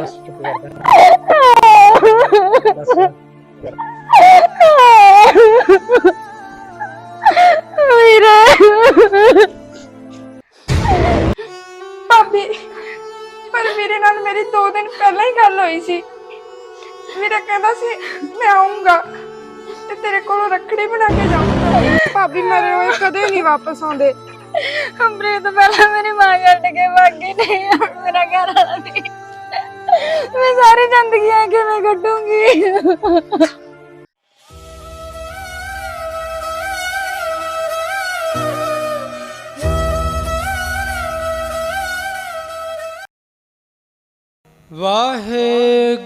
ਬਸ ਚੁੱਪ ਕਰ ਬਸ ਵੀਰੇ ਭਾਬੀ, ਪਰ ਮੇਰੇ ਨਾਲ ਮੇਰੀ 2 ਦਿਨ ਪਹਿਲਾਂ ਹੀ ਗੱਲ ਹੋਈ ਸੀ। ਮੇਰਾ ਕਹਿੰਦਾ ਸੀ, ਮੈਂ ਆਉਂਗਾ ਤੇ ਤੇਰੇ ਕੋਲੋਂ ਰੱਖੜੀ ਬਣਾ ਕੇ ਜਾਊਂਗਾ। ਭਾਬੀ, ਮਰੇ ਹੋਏ ਕਦੇ ਨਹੀਂ ਵਾਪਸ ਆਉਂਦੇ। ਅੰਮ੍ਰਿਤ ਤੋਂ ਪਹਿਲਾਂ ਮੇਰੀ ਮਾਂ ਛੱਡ ਕੇ ਭਾਗੀ ਨਹੀਂ, ਹੁਣ ਮੇਰਾ ਘਰ ਵਾਲਾ ਨਹੀਂ। ਮੈਂ ਸਾਰੀ ਜ਼ਿੰਦਗੀ ਆ ਕਿਵੇਂ ਕੱਢੂੰਗੀ? ਵਾਹਿਗੁਰੂ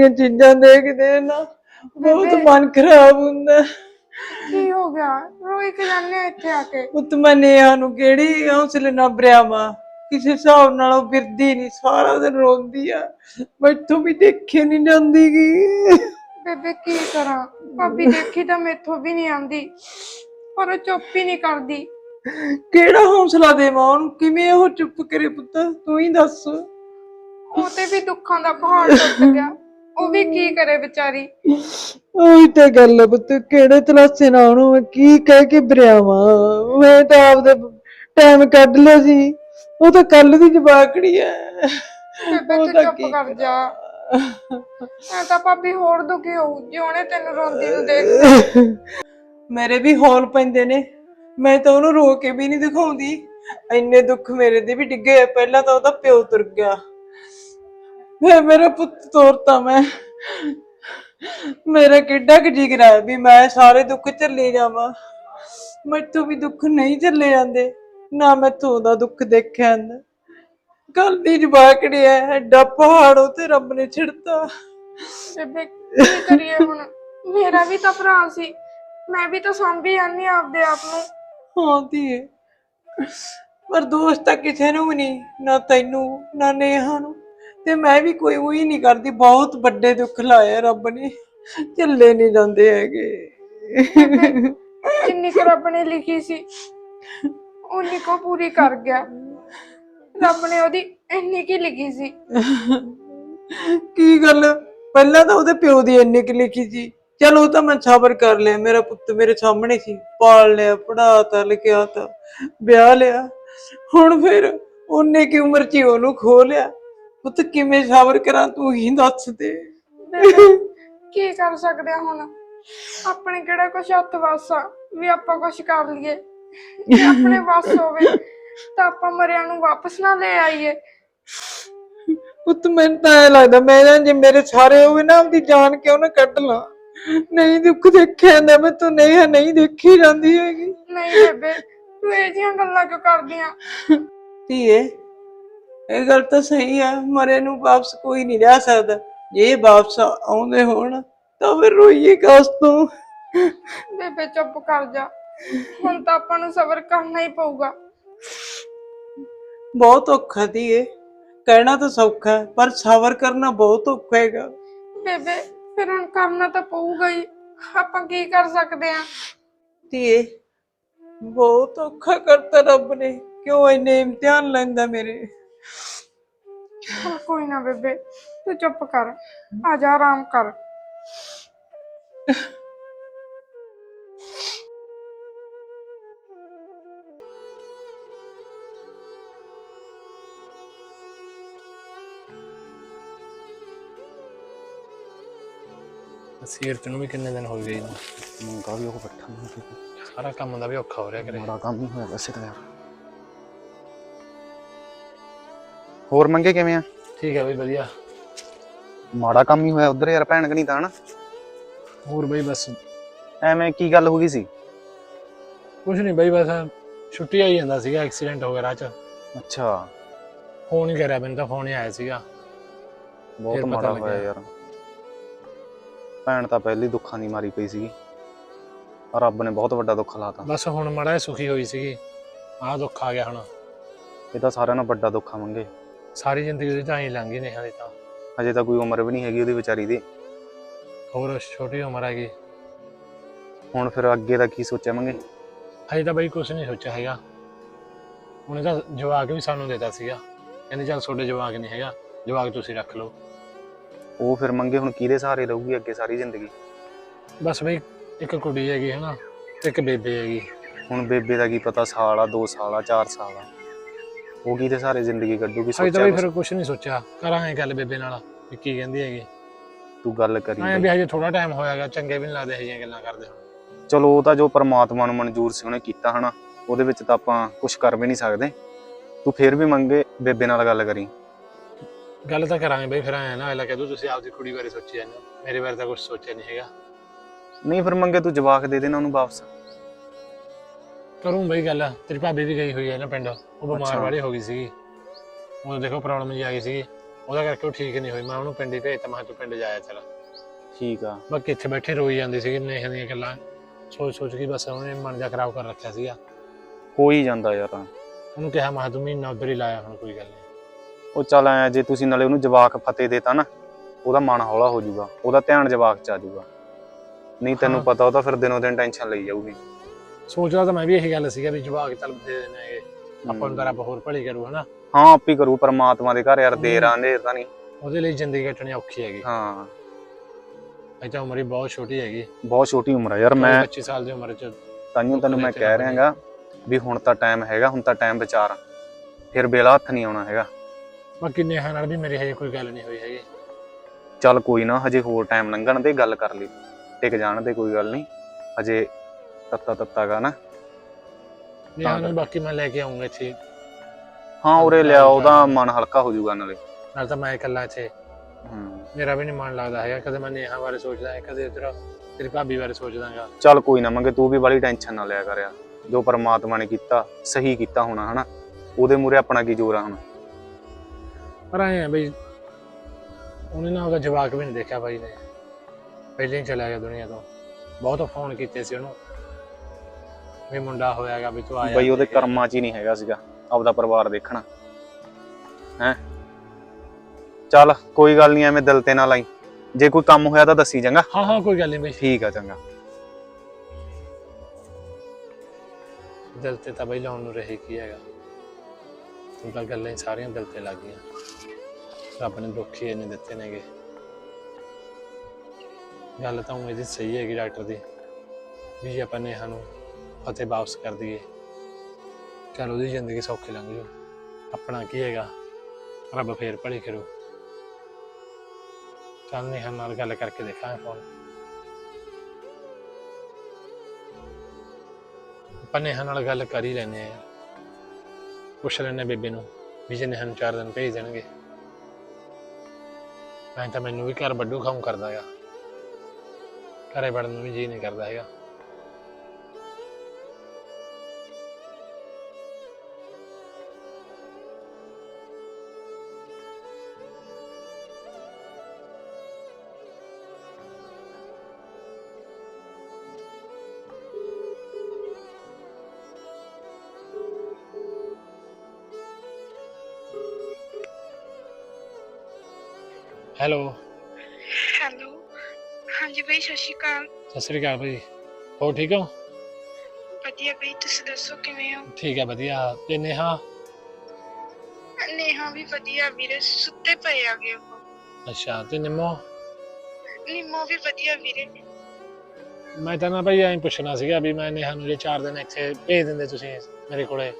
ਤੇਰੀਆਂ ਚੀਜ਼ਾਂ ਦੇਖਦੇ ਨਾ ਬਹੁਤ ਮਨ ਖਰਾਬ ਹੁੰਦਾ। ਕੀ ਹੋ ਗਿਆ? ਰੋਈ ਕਿ ਜਾਂਦੇ ਇੱਥੇ ਆ ਕੇ? ਪੁੱਤ ਮੈਂ ਨੇਹਾ ਨੂੰ ਕਿਹੜੀ ਹੌਸਲੇ ਨਾਲ ਬਰਿਆਵਾਂ ਕਿਸੇ ਹਿਸਾਬ ਨਾਲ ਉਹ ਬਿਰਦੀ ਨਹੀਂ ਸਾਰਾ ਦਿਨ ਰੋਂਦੀ ਆ। ਮੈਥੋਂ ਵੀ ਦੇਖੇ ਨਹੀਂ ਜਾਂਦੀ ਗੀ। ਬੇਬੇ ਕੀ ਕਰਾਂ? ਭਾਬੀ ਦੇਖੀ ਤਾਂ ਮੈਥੋਂ ਵੀ ਨਹੀਂ ਆਉਂਦੀ ਪਰ ਉਹ ਚੁੱਪ ਹੀ ਨਹੀਂ ਕਰਦੀ। ਕਿਹੜਾ ਹੌਸਲਾ ਦੇਵਾਂ ਉਹਨੂੰ? ਕਿਵੇਂ ਉਹ ਚੁੱਪ ਕਰੇ ਪੁੱਤ? ਤੂੰ ਹੀ ਦੱਸ। ਉਹ ਤੇ ਵੀ ਦੁੱਖਾਂ ਦਾ ਪਹਾੜ ਟੁੱਟ ਗਿਆ। ਉਹ ਵੀ ਕੀ ਕਰੇ ਵਿਚਾਰੀ? ਉਹੀ ਤਾਂ ਗੱਲ ਹੈ ਪੁੱਤ ਕਿਹੜੇ ਤਲਾਸੇ ਨਾਲ ਉਹਨੂੰ ਮੈਂ ਕੀ ਕਹਿ ਕੇ ਬਰਿਆਵਾਂ? ਮੈਂ ਤਾਂ ਆਪਦੇ ਟਾਈਮ ਕੱਢ ਲਿਆ ਸੀ। ਉਹ ਤਾਂ ਕੱਲ ਦੀ ਜਵਾਕੜੀ ਐ ਬੇਬੇ ਉਹ ਤੂੰ ਚੁੱਪ ਕਰ ਜਾ। ਮੈਂ ਤਾਂ ਭਾਬੀ ਹੋਰ ਦੁਖੀ ਹੋਊ ਜੇ ਉਹਨੇ ਤੈਨੂੰ ਰੋਂਦੀ ਨੂੰ ਦੇਖ। ਮੇਰੇ ਵੀ ਹੌਲ ਪੈਂਦੇ ਨੇ। ਮੈਂ ਤਾਂ ਉਹਨੂੰ ਰੋ ਕੇ ਵੀ ਨਹੀਂ ਦਿਖਾਉਂਦੀ। ਇੰਨੇ ਦੁੱਖ ਮੇਰੇ ਦੇ ਵੀ ਡਿੱਗੇ। ਪਹਿਲਾਂ ਤਾਂ ਉਹਦਾ ਪਿਓ ਤੁਰ ਗਿਆ। ਫਿਰ ਮੇਰਾ ਪੁੱਤ ਤੋਰਤਾ ਮੈਂ। ਮੇਰਾ ਕਿੱਡਾ ਕੁ ਜਿਗਰਾ ਹੈ ਵੀ ਮੈਂ ਸਾਰੇ ਦੁੱਖ ਝੱਲੇ ਜਾਵਾਂ। ਮੈਥੋਂ ਵੀ ਦੁੱਖ ਨਹੀਂ ਝੱਲੇ ਜਾਂਦੇ ਨਾ ਮੈਥੋਂ ਉਹਦਾ ਦੁੱਖ ਦੇਖਿਆ ਜਾਂਦਾ। ਕੱਲ ਦੀ ਜਵਾਕੜੀ ਐ ਐਡਾ ਪਹਾੜ ਉਹ ਤੇ ਰੱਬ ਨੇ ਛਿੜਤਾ। ਬੇਬੇ ਕੀ ਕਰੀਏ ਹੁਣ? ਮੇਰਾ ਵੀ ਤਾਂ ਭਰਾ ਸੀ। ਮੈਂ ਵੀ ਤਾਂ ਸੰਭੀ ਜਾਂਦੀ ਹਾਂ ਆਪਦੇ ਆਪ ਨੂੰ। ਹਾਂ ਧੀਏ। ਪਰ ਦੋਸਤ ਤਾਂ ਕਿਸੇ ਨੂੰ ਵੀ ਨਹੀਂ ਨਾ ਤੈਨੂੰ ਨਾ ਨੇਹਾ ਨੂੰ। ਤੇ ਮੈਂ ਵੀ ਕੋਈ ਉਹੀ ਨਹੀਂ ਕਰਦੀ ਬਹੁਤ ਵੱਡੇ ਦੁੱਖ ਲਾਏ ਰੱਬ ਨੇ ਝੱਲੇ ਨਹੀਂ ਜਾਂਦੇ ਹੈਗੇ। ਜਿੰਨੀ ਕੁ ਰੱਬ ਨੇ ਲਿਖੀ ਸੀ ਉਨੀ ਕੋ ਪੂਰੀ ਕਰ ਗਿਆ। ਰੱਬ ਨੇ ਉਹਦੀ ਇੰਨੀ ਕੀ ਲਿਖੀ ਸੀ। ਕੀ ਗੱਲ? ਪਹਿਲਾਂ ਤਾਂ ਉਹਦੇ ਪਿਓ ਦੀ ਇੰਨੀ ਕਿ ਲਿਖੀ ਸੀ। ਚਲ ਉਹ ਤਾਂ ਮੈਂ ਸਬਰ ਕਰ ਲਿਆ ਮੇਰਾ ਪੁੱਤ ਮੇਰੇ ਸਾਹਮਣੇ ਸੀ। ਪਾਲ ਲਿਆ ਪੜਾਤਾ ਲਿਖਿਆ ਤਾਂ ਵਿਆਹ ਲਿਆ। ਹੁਣ ਫਿਰ ਉਹਨੇ ਕੀ ਉਮਰ 'ਚ ਉਹਨੂੰ ਖੋ ਲਿਆ? ਪੁੱਤ ਕਿਵੇਂ ਸਬਰ ਕਰਾਂ ਤੂੰ ਹੀ ਦੱਸ ਦੇ। ਕੀ ਕਰ ਸਕਦੇ ਆ ਹੁਣ? ਆਪਣੇ ਕਿਹੜਾ ਕੁਛ ਹੱਥ ਵਾਸਾ ਵੀ ਆਪਾਂ ਕੁਛ ਕਰ ਲਈਏ। ਜੇ ਆਪਣੇ ਵੱਸ ਹੋਵੇ ਤਾਂ ਆਪਾਂ ਮਰਿਆਂ ਨੂੰ ਵਾਪਸ ਨਾ ਲੈ ਆਈਏ। ਪੁੱਤ ਮੈਨੂੰ ਤਾਂ ਐ ਲੱਗਦਾ ਮੈਂ ਨਾ ਜੇ ਮੇਰੇ ਸਾਰੇ ਹੋਵੇ ਨਾ ਆਪਦੀ ਜਾਨ ਕਿਉਂ ਨਾ ਕੱਢ ਲਾਂ? ਨਹੀਂ ਦੁੱਖ ਦੇਖਿਆ ਜਾਂਦਾ ਮੈਂ ਤੂੰ ਨਹੀਂ ਨਹੀਂ ਦੇਖੀ ਜਾਂਦੀ ਹੈਗੀ। ਨਹੀਂ ਬੇਬੇ ਤੂੰ ਇਹ ਜਿਹੀਆਂ ਗੱਲਾਂ ਕਿਉਂ ਕਰਦੀਆਂ ਧੀਏ ਇਹ ਗੱਲ ਤਾਂ ਸਹੀ ਆ ਮਰੇ ਨੂੰ ਵਾਪਸ ਕੋਈ ਨਹੀਂ ਲਿਆ ਸਕਦਾ। ਜੇ ਵਾਪਸ ਆਉਂਦੇ ਹੋਣ ਤਾਂ ਫਿਰ ਰੋਈਏ ਕਾਸ ਤੋਂ? ਬੇਬੇ ਚੁੱਪ ਕਰ ਜਾ। ਹੁਣ ਤਾਂ ਆਪਾਂ ਨੂੰ ਸਬਰ ਕਰਨਾ ਹੀ ਪਊਗਾ। ਬਹੁਤ ਔਖਾ ਧੀਏ। ਕਹਿਣਾ ਤਾਂ ਸੌਖਾ ਹੈ, ਪਰ ਸਬਰ ਕਰਨਾ ਬਹੁਤ ਔਖਾ ਹੈਗਾ। ਬੇਬੇ ਫਿਰ ਹੁਣ ਕਰਨਾ ਤਾਂ ਪਊਗਾ ਹੀ। ਆਪਾਂ ਕੀ ਕਰ ਸਕਦੇ ਆ? ਧੀਏ ਬਹੁਤ ਔਖਾ ਕਰਤਾ ਰੱਬ ਨੇ। ਕਿਉਂ ਇੰਨੇ ਇਮਤਿਹਾਨ ਲੈਂਦਾ ਮੇਰੇ? ਚੱਲ ਕੋਈ ਨਾ ਬੇਬੇ ਤੂੰ ਚੁੱਪ ਕਰ ਆ ਜਾ ਆਰਾਮ ਕਰ। ਸੀਰਤ ਨੂੰ ਵੀ ਕਿੰਨੇ ਦਿਨ ਹੋ ਗਏ ਨੂੰ ਮੰਗਾ ਵੀ ਉਹ ਬੱਠਾ ਨੂੰ ਸਾਰਾ ਕੰਮ ਦਾ ਵੀ ਔਖਾ ਹੋ ਰਿਹਾ ਕਰੇ। ਮਾੜਾ ਕੰਮ ਹੋਇਆ ਵੈਸੇ ਤਾਂ ਯਾਰ। ਹੋਰ ਮੰਗੇ ਕਿਵੇਂ ਆ? ਠੀਕ ਹੈ ਬਈ ਵਧੀਆ। ਮਾੜਾ ਕੰਮ ਹੀ ਹੋਇਆ ਉਧਰ ਯਾਰ ਭੈਣ ਕਨੀ ਤਾਂ ਹਨਾ। ਹੋਰ ਬਈ ਬਸ। ਐਵੇਂ ਕੀ ਗੱਲ ਹੋ ਗਈ ਸੀ? ਕੁਝ ਨਹੀਂ ਬਈ ਬਸ ਛੁੱਟੀ ਆਈ ਜਾਂਦਾ ਸੀਗਾ ਐਕਸੀਡੈਂਟ ਹੋ ਗਿਆ ਰਾਹ 'ਚ। ਅੱਛਾ। ਫੋਨ ਹੀ ਕਰਿਆ ਮੈਨੂੰ ਤਾਂ ਫੋਨ ਹੀ ਆਇਆ ਸੀਗਾ। ਬਹੁਤ ਫਿਰ ਪਤਾ ਮਾੜਾ ਹੋਇਆ ਲੱਗਿਆ। ਯਾਰ। ਭੈਣ ਤਾਂ ਪਹਿਲੀ ਦੁੱਖਾਂ ਦੀ ਮਾਰੀ ਪਈ ਸੀਗੀ। ਰੱਬ ਨੇ ਬਹੁਤ ਵੱਡਾ ਦੁੱਖ ਲਾਤਾ। ਬਸ ਹੁਣ ਮਾੜਾ ਸੁਖੀ ਹੋਈ ਸੀਗੀ। ਆਹ ਦੁੱਖ ਆ ਗਿਆ ਹੁਣ। ਇਹ ਤਾਂ ਸਾਰਿਆਂ ਨਾਲੋਂ ਵੱਡਾ ਦੁੱਖ ਆ ਮੰਗੇ। ਸਾਰੀ ਜ਼ਿੰਦਗੀ ਉਹਦੀ ਤਾਂ ਹੀ ਲੰਘ ਨੇਹਾ ਦੀ ਤਾਂ। ਹਜੇ ਤਾਂ ਕੋਈ ਉਮਰ ਵੀ ਨਹੀਂ ਹੈਗੀ ਉਹਦੀ ਵਿਚਾਰੀ ਦੀ। ਹੋਰ ਛੋਟੀ ਉਮਰ ਹੈਗੀ। ਹੁਣ ਫਿਰ ਅੱਗੇ ਦਾ ਕੀ ਸੋਚਿਆ ਮੰਗੇ ਹਜੇ ਤਾਂ ਬਈ ਕੁਝ ਨਹੀਂ ਸੋਚਿਆ ਹੈਗਾ। ਉਹਨੇ ਤਾਂ ਜਵਾਕ ਵੀ ਸਾਨੂੰ ਦਿੱਤਾ ਸੀਗਾ। ਕਹਿੰਦੇ ਚੱਲ ਤੁਹਾਡੇ ਜਵਾਕ ਨਹੀਂ ਹੈਗਾ ਜਵਾਕ ਤੁਸੀਂ ਰੱਖ ਲਓ। ਉਹ ਫਿਰ ਮੰਗੇ ਹੁਣ ਕਿਹਦੇ ਸਹਾਰੇ ਰਹੂਗੀ ਅੱਗੇ ਸਾਰੀ ਜ਼ਿੰਦਗੀ? ਬਸ ਬਈ ਇੱਕ ਕੁੜੀ ਹੈਗੀ ਹੈ ਨਾ ਤੇ ਇੱਕ ਬੇਬੇ ਹੈਗੀ। ਹੁਣ ਬੇਬੇ ਦਾ ਕੀ ਪਤਾ ਸਾਲ ਆ 2 ਸਾਲ ਆ 4 ਸਾਲ ਆ। ਉਹ ਕਿਹਦੇ ਸਹਾਰੇ ਜ਼ਿੰਦਗੀ ਕੱਢੂਗੀ ਤਾਂ ਸੋਚਿਆ? ਫਿਰ ਕੁਝ ਨਹੀਂ ਸੋਚਿਆ। ਕਰਾਂਗੇ ਗੱਲ ਬੇਬੇ ਨਾਲ ਵੀ ਕੀ ਕਹਿੰਦੀ ਹੈਗੀ। ਤੂੰ ਗੱਲ ਕਰੀ ਐਂ ਬਈ। ਵੀ ਹਜੇ ਥੋੜਾ ਟਾਈਮ ਹੋਇਆਗਾ ਚੰਗੇ ਵੀ ਨਹੀਂ ਲੱਗਦੇ ਇਹ ਜਿਹੀਆਂ ਗੱਲਾਂ ਕਰਦੇ ਹੁਣ ਚਲੋ ਉਹ ਤਾਂ ਜੋ ਪਰਮਾਤਮਾ ਨੂੰ ਮਨਜ਼ੂਰ ਸੀ ਉਹਨੇ ਕੀਤਾ ਹਨਾ। ਉਹਦੇ ਵਿੱਚ ਤਾਂ ਆਪਾਂ ਕੁਝ ਕਰ ਵੀ ਨਹੀਂ ਸਕਦੇ। ਤੂੰ ਫਿਰ ਵੀ ਮੰਗੇ ਬੇਬੇ ਨਾਲ ਗੱਲ ਕਰੀ। ਗੱਲ ਤਾਂ ਕਰਾਂਗੇ ਬਈ ਫਿਰ ਐਂ ਨਾ ਅਗਲਾ ਕਹਿ ਦੂ ਤੁਸੀਂ ਆਪਦੀ ਕੁੜੀ ਬਾਰੇ ਸੋਚੀ ਜਾਂਦੇ ਹੋ ਮੇਰੇ ਬਾਰੇ ਤਾਂ ਕੁਝ ਸੋਚਿਆ ਨਹੀਂ ਹੈਗਾ। ਨਹੀਂ ਫਿਰ ਮੰਗੇ ਤੂੰ ਜਵਾਕ ਦੇ ਦੇਣਾ ਉਹਨੂੰ ਵਾਪਸ। ਕਰੂੰ ਬਈ ਗੱਲ ਤੇਰੀ ਭਾਬੀ ਵੀ ਗਈ ਹੋਈ ਹੈ ਨਾ ਪਿੰਡ ਉਹ ਬਿਮਾਰ। ਵਾਲੀ ਹੋ ਗਈ ਸੀਗੀ। ਉਹ ਦੇਖੋ ਪ੍ਰੋਬਲਮ ਜੀ ਆ ਗਈ ਸੀਗੀ। ਉਹਦਾ ਕਰਕੇ ਉਹ ਠੀਕ ਨਹੀਂ ਹੋਈ। ਮੈਂ ਉਹਨੂੰ ਪਿੰਡ ਹੀ ਭੇਜਤਾ ਮੈਂ ਕਿਹਾ ਤੂੰ ਪਿੰਡ ਜਾਇਆ ਚਲ। ਠੀਕ ਆ। ਬਾਕੀ ਇੱਥੇ ਬੈਠੇ ਰੋਈ ਜਾਂਦੀ ਸੀਗੀ ਨੇਹਾਂ ਦੀਆਂ ਗੱਲਾਂ। ਸੋਚ ਸੋਚ ਕੇ ਬਸ ਉਹਨੇ ਮਨ ਜਾ ਖਰਾਬ ਕਰ ਰੱਖਿਆ ਸੀਗਾ। ਹੋ ਹੀ ਜਾਂਦਾ ਯਾਰ। ਉਹਨੂੰ ਕਿਹਾ ਮੈਂ ਕਿਹਾ ਤੂੰ ਮਹੀਨਾ ਉਧਰ ਹੀ ਲਾਇਆ ਹੁਣ ਕੋਈ ਗੱਲ ਨਹੀਂ। ਉਹ ਚੱਲ ਐ ਜੇ ਤੁਸੀਂ ਨਾਲੇ ਉਹਨੂੰ ਜਵਾਕ ਫਤਿਹ ਦੇਤਾ ਨਾ ਉਹਦਾ ਮਨ ਹੌਲਾ ਹੋ ਜਾਊਗਾ। ਉਹਦਾ ਧਿਆਨ ਜਵਾਕ ਚ ਆ ਜਾਊਗਾ। ਨਹੀਂ ਤੈਨੂੰ। ਪਤਾ ਉਹ ਤਾਂ ਫਿਰ ਦਿਨੋਂ ਦਿਨ ਟੈਨਸ਼ਨ ਲਈ ਜਾਊਗੀ। ਸੋਚਦਾ ਤਾਂ ਮੈਂ ਵੀ ਇਹੀ ਗੱਲ ਸੀਗਾ ਵੀ ਜਵਾਕ ਚੱਲ ਦੇ ਦੇਣੇ ਹੈਗੇ ਆਪਾਂ ਨੂੰ ਤਾਂ ਰੱਬ ਹੋਰ ਭਲੀ ਕਰੂ ਹਨਾ? ਹਾਂ ਆਪੀ ਕਰੂ ਪਰਮਾਤਮਾ ਦੇ ਘਰ ਯਾਰ ਦੇਰ ਆ ਨੇਰ ਤਾਂ ਨਹੀਂ। ਉਹਦੇ ਲਈ ਜ਼ਿੰਦਗੀ ਕੱਟਣੀ ਔਖੀ ਹੈਗੀ। ਹਾਂ। ਅਜੇ ਤਾਂ ਉਮਰ ਹੀ ਬਹੁਤ ਛੋਟੀ ਹੈਗੀ। ਬਹੁਤ ਛੋਟੀ ਉਮਰ ਆ ਯਾਰ ਮੈਂ 25 ਸਾਲ ਦੀ ਉਮਰ ਚ ਤਾਈਓ ਤੈਨੂੰ ਮੈਂ ਕਹਿ ਰਿਹਾਗਾ ਵੀ ਹੁਣ ਤਾਂ ਟਾਈਮ ਹੈਗਾ ਹੁਣ ਤਾਂ ਟਾਈਮ ਵਿਚਾਰ ਫਿਰ ਵੇਲਾ ਹੱਥ ਨਹੀਂ ਆਉਣਾ ਹੈਗਾ। ਬਾਕੀ ਨੇਹਾ ਨਾਲ ਵੀ ਮੇਰੀ ਹਜੇ ਕੋਈ ਗੱਲ ਨਹੀਂ ਹੋਈ ਹੈਗੀ। ਚੱਲ ਕੋਈ ਨਾ ਹਜੇ ਹੋਰ ਟਾਈਮ ਲੰਘਣ ਦੇ ਗੱਲ ਕਰ ਲਈ। ਟਿਕ ਜਾਣ ਦੇ ਕੋਈ ਗੱਲ ਨਹੀਂ। ਹਜੇ ਤੱਤਾ ਤੱਤਾ ਗਾ ਨਾ। ਨੇਹਾ ਤਾਂ ਬਾਕੀ ਮੈਂ ਲੈ ਕੇ ਆਉਂਗਾ ਇੱਥੇ। ਹਾਂ ਉਰੇ ਲਿਆ ਉਹਦਾ ਮਨ ਹਲਕਾ ਹੋ ਜਾਊਗਾ ਨਾਲੇ। ਨਾਲ ਤਾਂ ਮੈਂ ਇਕੱਲਾ ਇੱਥੇ। ਹੂੰ। ਮੇਰਾ ਵੀ ਨਹੀਂ ਮਨ ਲੱਗਦਾ ਹੈਗਾ ਕਦੇ ਮੈਂ ਨੇਹਾ ਬਾਰੇ ਸੋਚਦਾ ਹਾਂ ਕਦੇ ਇਧਰ ਤੇਰੀ ਭਾਬੀ ਬਾਰੇ ਸੋਚਦਾਗਾ ਚੱਲ ਕੋਈ ਨਾ ਮੰਗੇ ਤੂੰ ਵੀ ਬੜੀ ਟੈਨਸ਼ਨ ਨਾ ਲਿਆ ਕਰਿਆ ਜੋ ਪਰਮਾਤਮਾ ਨੇ ਕੀਤਾ ਸਹੀ ਕੀਤਾ ਹੋਣਾ ਹਨਾ? ਉਹਦੇ ਮੂਰੇ ਆਪਣਾ ਕੀ ਜ਼ੋਰ ਆ ਹੁਣ? ਪਰ ਆਏ ਆ ਬਈ ਉਹਨੇ ਨਾ ਉਹਦਾ ਜਵਾਕ ਵੀ ਨਹੀਂ ਦੇਖਿਆ ਬਾਈ ਨੇ। ਪਹਿਲਾਂ ਹੀ ਚਲਾ ਗਿਆ ਦੁਨੀਆ ਤੋਂ। ਬਹੁਤ ਫੋਨ ਕੀਤੇ ਸੀ ਉਹਨੂੰ। ਵੀ ਮੁੰਡਾ ਹੋਇਆਗਾ ਵੀ ਤੂੰ ਆਇਆ ਬਈ ਉਹਦੇ। ਕਰਮਾਂ 'ਚ ਹੀ ਨਹੀਂ ਹੈਗਾ ਸੀਗਾ ਆਪਦਾ ਪਰਿਵਾਰ ਦੇਖਣਾ। ਹੈ? ਚੱਲ ਕੋਈ ਗੱਲ ਨਹੀਂ ਐਵੇਂ ਦਿਲ ਤੇ ਨਾ ਲਾਈ। ਜੇ ਕੋਈ ਕੰਮ ਹੋਇਆ ਤਾਂ ਦੱਸੀ ਚੰਗਾ। ਹਾਂ ਹਾਂ ਕੋਈ ਗੱਲ ਨਹੀਂ ਬਈ। ਠੀਕ ਆ ਚੰਗਾ। ਦਿਲ ਤੇ ਤਾਂ ਬਈ ਲਾਉਣ ਨੂੰ ਰਹੇ ਕੀ ਹੈਗਾ। ਹੁਣ ਤਾਂ ਗੱਲਾਂ ਹੀ ਸਾਰੀਆਂ ਦਿਲ ਤੇ ਲੱਗ ਗਈਆਂ। ਰੱਬ ਨੇ ਦੁੱਖ ਹੀ ਇੰਨੇ ਦਿੱਤੇ ਨੇਗੇ। ਗੱਲ ਤਾਂ ਉਹ ਇਹਦੀ ਸਹੀ ਹੈਗੀ ਡਾਕਟਰ ਦੀ ਵੀ ਆਪਾਂ ਨੇਹਾ ਨੂੰ ਫਤਿਹ ਵਾਪਸ ਕਰ ਦਈਏ। ਚਲ ਉਹਦੀ ਜ਼ਿੰਦਗੀ ਸੌਖੀ ਲੰਘ ਜੂ। ਆਪਣਾ ਕੀ ਹੈਗਾ? ਰੱਬ ਫੇਰ ਭਲੀ ਕਰੂ। ਚੱਲ ਨੇਹਾ ਨਾਲ ਗੱਲ ਕਰਕੇ ਦੇਖਾਂਗੇ ਫੋਨ ਆਪਾਂ ਨੇਹਾ ਨਾਲ ਗੱਲ ਕਰ ਹੀ ਲੈਨੇ ਆ ਪੁੱਛ ਲੈਨੇ ਬੇਬੇ ਨੂੰ ਵੀ ਜੇ ਨੇਹਾ ਨੂੰ ਚਾਰ ਦਿਨ ਭੇਜ ਦੇਣਗੇ। ਮੈਂ ਤਾਂ ਮੈਨੂੰ ਵੀ ਘਰ ਵੱਡੂ ਖਾਉਂ ਕਰਦਾ ਹੈਗਾ ਘਰੇ ਵੜਨ ਨੂੰ ਵੀ ਜੀ ਨਹੀਂ ਕਰਦਾ ਹੈਗਾ। ਹੈਲੋ। ਹੈਲੋ। ਹਾਂਜੀ ਬਈ ਸਤਿ ਸ਼੍ਰੀ ਅਕਾਲ। ਸਤਿ ਸ੍ਰੀ ਅਕਾਲ ਭਾਈ ਹੋ ਠੀਕ ਹੋ? ਵਧੀਆ ਬਈ ਤੁਸੀਂ ਦੱਸੋ ਕਿਵੇਂ ਹੋ? ਠੀਕ ਹੈ ਵਧੀਆ। ਤੇ ਨੇਹਾ? ਨੇਹਾ ਵੀ ਵਧੀਆ ਵੀਰੇ ਸੁੱਤੇ ਪਏ ਆਗੇ ਉਹ। ਅੱਛਾ ਤੇ ਨਿੰਮੋ? ਨਿੰਮੋ ਵੀ ਵਧੀਆ ਵੀਰੇ। ਮੈਂ ਤਾਂ ਨਾ ਭਾਈ ਐਂ ਪੁੱਛਣਾ ਸੀਗਾ ਵੀ ਮੈਂ ਨੇਹਾ ਨੂੰ ਜੇ ਚਾਰ ਦਿਨ ਇੱਥੇ ਭੇਜ ਦਿੰਦੇ ਤੁਸੀਂ ਮੇਰੇ ਕੋਲੇ।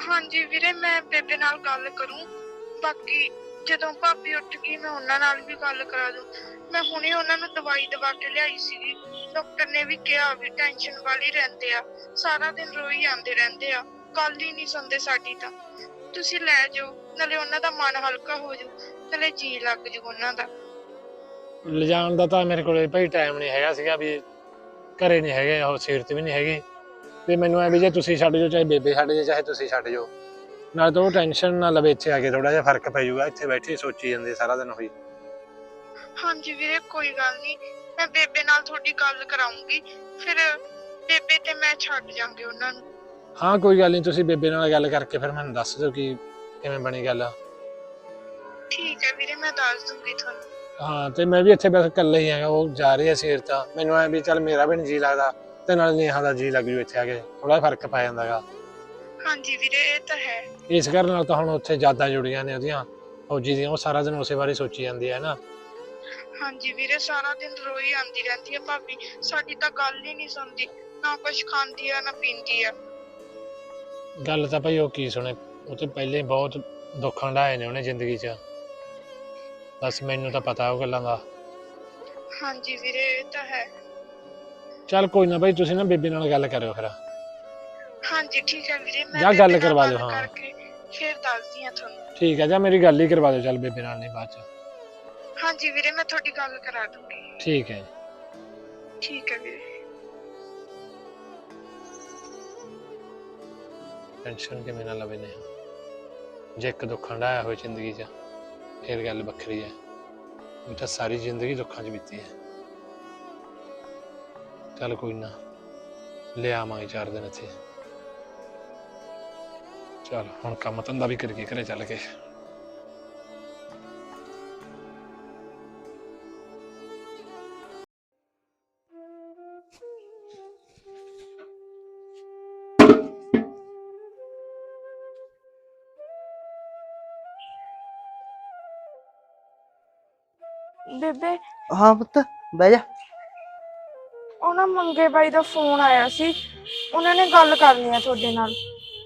ਹਾਂਜੀ ਵੀਰੇ ਮੈਂ ਬੇਬੇ ਨਾਲ ਗੱਲ ਕਰੂੰ। ਬਾਕੀ ਜਦੋਂ ਭਾਬੀ ਉੱਠ ਗਈ, ਮੈਂ ਉਹਨਾਂ ਨਾਲ ਵੀ ਗੱਲ ਕਰਾ ਦੂੰ। ਮੈਂ ਹੁਣੇ ਉਹਨਾਂ ਨੂੰ ਦਵਾਈ ਦਵਾ ਕੇ ਲਿਆਈ ਸੀਗੀ। ਡਾਕਟਰ ਨੇ ਵੀ ਕਿਹਾ ਵੀ ਟੈਨਸ਼ਨ ਵਾਲੀ ਰਹਿੰਦੇ ਆ। ਸਾਰਾ ਦਿਨ ਰੋਈ ਜਾਂਦੇ ਰਹਿੰਦੇ ਆ। ਗੱਲ ਹੀ ਨਹੀਂ ਸੁਣਦੇ ਸਾਡੀ ਤਾਂ। ਤੁਸੀਂ ਲੈ ਜਾਓ, ਨਾਲੇ ਉਹਨਾਂ ਦਾ ਮਨ ਹਲਕਾ ਹੋ ਜਾਊ। ਨਾਲੇ ਜੀ ਲੱਗ ਜੂ ਉਹਨਾਂ ਦਾ। ਲਿਜਾਣ ਦਾ ਤਾਂ ਮੇਰੇ ਕੋਲੇ ਭਾਈ ਟਾਈਮ ਨਹੀਂ ਹੈਗਾ ਸੀਗਾ ਵੀ ਘਰੇ ਨਹੀਂ ਹੈਗੇ ਉਹ ਤੇ ਵੀ ਨਹੀਂ ਹੈਗੇ। ਤੇ ਮੈਨੂੰ ਐ ਵੀ ਜੇ ਤੁਸੀਂ ਛੱਡ ਜਾਓ, ਚਾਹੇ ਬੇਬੇ ਛੱਡ ਜਾਏ ਚਾਹੇ ਤੁਸੀਂ ਛੱਡ ਜਾਓ। ਨਾਲ ਤਾਂ ਟੈਨਸ਼ਨ ਨਾ ਲਵੇ ਇੱਥੇ ਆ ਕੇ ਥੋੜਾ ਜਿਹਾ ਫ਼ਰਕ ਪੈ ਜਾਊਗਾ ਇੱਥੇ ਬੈਠੇ ਸੋਚੀ ਜਾਂਦੇ ਸਾਰਾ ਦਿਨ ਹੋਈ ਹਾਂਜੀ ਵੀਰੇ ਕੋਈ ਗੱਲ ਨਹੀਂ ਮੈਂ ਬੇਬੇ ਨਾਲ ਤੁਹਾਡੀ ਗੱਲ ਕਰਾਉਂਗੀ ਫਿਰ ਬੇਬੇ ਤੇ ਮੈਂ ਛੱਡ ਜਾਾਂਗੇ ਉਹਨਾਂ ਨੂੰ। ਹਾਂ ਕੋਈ ਗੱਲ ਨਹੀਂ ਤੁਸੀਂ ਬੇਬੇ ਨਾਲ ਗੱਲ ਕਰਕੇ ਫਿਰ ਮੈਨੂੰ ਦੱਸ ਦਿਓ ਕਿ ਕਿਵੇਂ ਬਣੀ ਗੱਲ। ਠੀਕ ਹੈ ਵੀਰੇ ਮੈਂ ਦੱਸ ਦੂੰਗੀ ਤੁਹਾਨੂੰ। ਹਾਂ ਤੇ ਮੈਂ ਵੀ ਇੱਥੇ ਬਸ ਇਕੱਲਾ ਹੀ ਆਇਆ ਉਹ ਜਾ ਰਹੀ ਹੈ ਸੀਰਤ ਮੈਨੂੰ ਐ ਵੀ ਚੱਲ ਮੇਰਾ ਵੀ ਨਹੀਂ ਜੀ ਲੱਗਦਾ ਤੇ ਨਾਲ ਨੇਹਾ ਦਾ ਜੀ ਲੱਗ ਜੂ ਇੱਥੇ ਆ ਕੇ ਥੋੜਾ ਫ਼ਰਕ ਪੈ ਜਾਂਦਾਗਾ। ਹਾਂਜੀ ਵੀਰੇ ਇਹ ਤਾਂ ਹੈ। ਇਸ ਕਰਨ ਨਾਲ ਤਾਂ ਹੁਣ ਉੱਥੇ ਯਾਦਾਂ ਜੁੜੀਆਂ ਨੇ ਉਹਦੀਆਂ। ਫੌਜੀ ਦੀਆਂ ਉਹ ਸਾਰਾ ਦਿਨ ਉਸੇ ਬਾਰੇ ਸੋਚੀ ਜਾਂਦੀ ਹੈ ਨਾ। ਹਾਂਜੀ ਵੀਰੇ ਸਾਰਾ ਦਿਨ ਰੋਈ ਆਂਦੀ ਰਹਿੰਦੀ ਹੈ। ਭਾਬੀ ਸਾਡੀ ਤਾਂ ਗੱਲ ਹੀ ਨਹੀਂ ਸੁਣਦੀ। ਨਾ ਕੁਝ ਖਾਂਦੀ ਆ ਨਾ ਪੀਂਦੀ ਆ ਗੱਲ ਤਾਂ ਭਾਈ ਉਹ ਕੀ ਸੁਣੇ ਉਹ ਤੇ ਪਹਿਲੇ ਹੀ ਬਹੁਤ ਦੁੱਖ ਹੰਢਾਏ ਨੇ ਉਹਨੇ ਜ਼ਿੰਦਗੀ 'ਚ। ਬਸ ਮੈਨੂੰ ਤਾਂ ਪਤਾ ਉਹ ਗੱਲਾਂ ਦਾ। ਹਾਂਜੀ ਵੀਰੇ ਇਹ ਤਾਂ ਹੈ। ਚੱਲ ਕੋਈ ਨਾ ਭਾਈ ਤੁਸੀਂ ਨਾ ਬੇਬੇ ਨਾਲ ਗੱਲ ਕਰਿਓ ਫਿਰ। ਹਾਂਜੀ ਠੀਕ ਹੈ ਵੀਰੇ ਮੈਂ ਜਾਂ ਗੱਲ ਬੇਬੇ ਨਾਲ ਕਰਵਾ ਦਿਓ, ਗੱਲ ਹਾਂ। ਕਰਕੇ ਫਿਰ ਦੱਸਦੀ ਆ ਤੁਹਾਨੂੰ। ਠੀਕ ਹੈ ਜਾਂ ਮੇਰੀ ਗੱਲ ਹੀ ਕਰਵਾ ਦਿਓ ਚੱਲ ਬੇਬੇ ਨਾਲ ਨਹੀਂ ਬਾਅਦ 'ਚ। ਹਾਂਜੀ ਵੀਰੇ ਮੈਂ ਤੁਹਾਡੀ ਗੱਲ ਕਰਾ ਦੂੰਗੀ। ਠੀਕ ਹੈ ਠੀਕ ਹੈ ਵੀਰੇ। ਟੈਨਸ਼ਨ ਕਿਵੇਂ ਨਾ ਲਵੇ ਨੇ ਜੇ ਇੱਕ ਦੁੱਖ ਹੰਢਾਇਆ ਹੋਵੇ ਜ਼ਿੰਦਗੀ 'ਚ ਫਿਰ ਗੱਲ ਵੱਖਰੀ ਹੈ। ਉਹ ਤਾਂ ਸਾਰੀ ਜ਼ਿੰਦਗੀ ਦੁੱਖਾਂ 'ਚ ਬੀਤੀ ਹੈ। ਚੱਲ ਕੋਈ ਨਾ ਲੈ ਆਵਾਂਗੇ ਚਾਰ ਦਿਨ ਇੱਥੇ। ਚੱਲ ਹੁਣ ਕੰਮ ਧੰਦਾ ਵੀ ਕਰਕੇ ਘਰੇ ਚੱਲ ਕੇ। ਬੇਬੇ। ਹਾਂ ਪੁੱਤ ਬਹਿ ਜਾ। ਉਹਨਾਂ ਮੰਗੇ ਬਾਈ ਦਾ ਫੋਨ ਆਇਆ ਸੀ। ਉਹਨਾਂ ਨੇ ਗੱਲ ਕਰਨੀ ਆ ਤੁਹਾਡੇ ਨਾਲ।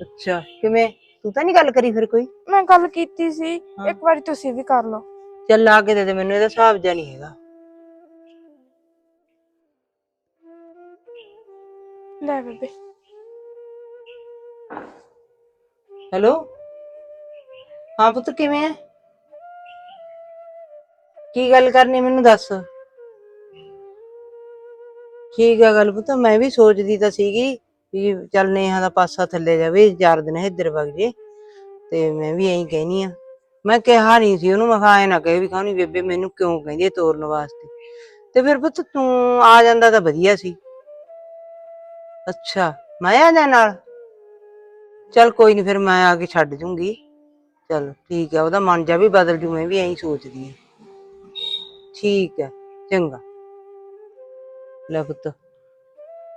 ਅੱਛਾ ਕਿਵੇਂ? ਤੂੰ ਤਾਂ ਨਹੀਂ ਗੱਲ ਕਰੀ ਫਿਰ ਕੋਈ? ਮੈਂ ਗੱਲ ਕੀਤੀ ਸੀ ਹਾਂ। ਇੱਕ ਵਾਰੀ ਤੁਸੀਂ ਵੀ ਕਰ ਲਓ। ਚੱਲ ਲਾ ਕੇ ਦੇ ਦੇ ਮੈਨੂੰ ਇਹਦਾ ਹਿਸਾਬ ਜਿਹਾ ਨਹੀਂ ਹੈਗਾ। ਲੈ ਬੇਬੇ। ਹੈਲੋ? ਹਾਂ ਪੁੱਤ ਕਿਵੇਂ ਹੈ ਕੀ ਗੱਲ ਕਰਨੀ ਮੈਨੂੰ ਦੱਸ? ਠੀਕ ਹੈ ਗੱਲ ਪੁੱਤ ਮੈਂ ਵੀ ਸੋਚਦੀ ਤਾਂ ਸੀਗੀ ਵੀ ਚੱਲ ਨੇਹਾ ਦਾ ਪਾਸਾ ਥੱਲੇ ਜਾਵੇ ਚਾਰ ਦਿਨ ਇੱਧਰ ਵਗ ਜੇ। ਤੇ ਮੈਂ ਵੀ ਐਂ ਕਹਿਨੀ ਆ। ਮੈਂ ਕਿਹਾ ਨਹੀਂ ਸੀ ਉਹਨੂੰ, ਮੈਂ ਕਿਹਾ ਐਂ ਨਾ ਕਹੇ ਵੀ ਖਾਣੀ ਬੇਬੇ ਮੈਨੂੰ ਕਿਉਂ ਕਹਿੰਦੀ ਹੈ ਤੋਰਨ ਵਾਸਤੇ। ਤੇ ਫਿਰ ਪੁੱਤ ਤੂੰ ਆ ਜਾਂਦਾ ਤਾਂ ਵਧੀਆ ਸੀ। ਅੱਛਾ, ਮੈਂ ਆ ਜਾ ਨਾਲ। ਚੱਲ ਕੋਈ ਨਹੀਂ ਫਿਰ ਮੈਂ ਆ ਕੇ ਛੱਡ ਜੂੰਗੀ। ਚੱਲ ਠੀਕ ਹੈ ਉਹਦਾ ਮਨ ਜਾ ਵੀ ਬਦਲ ਜੂ, ਮੈਂ ਵੀ ਐਂ ਸੋਚਦੀ ਹਾਂ ਠੀਕ ਹੈ ਚੰਗਾ। ਲੈ ਪੁੱਤ।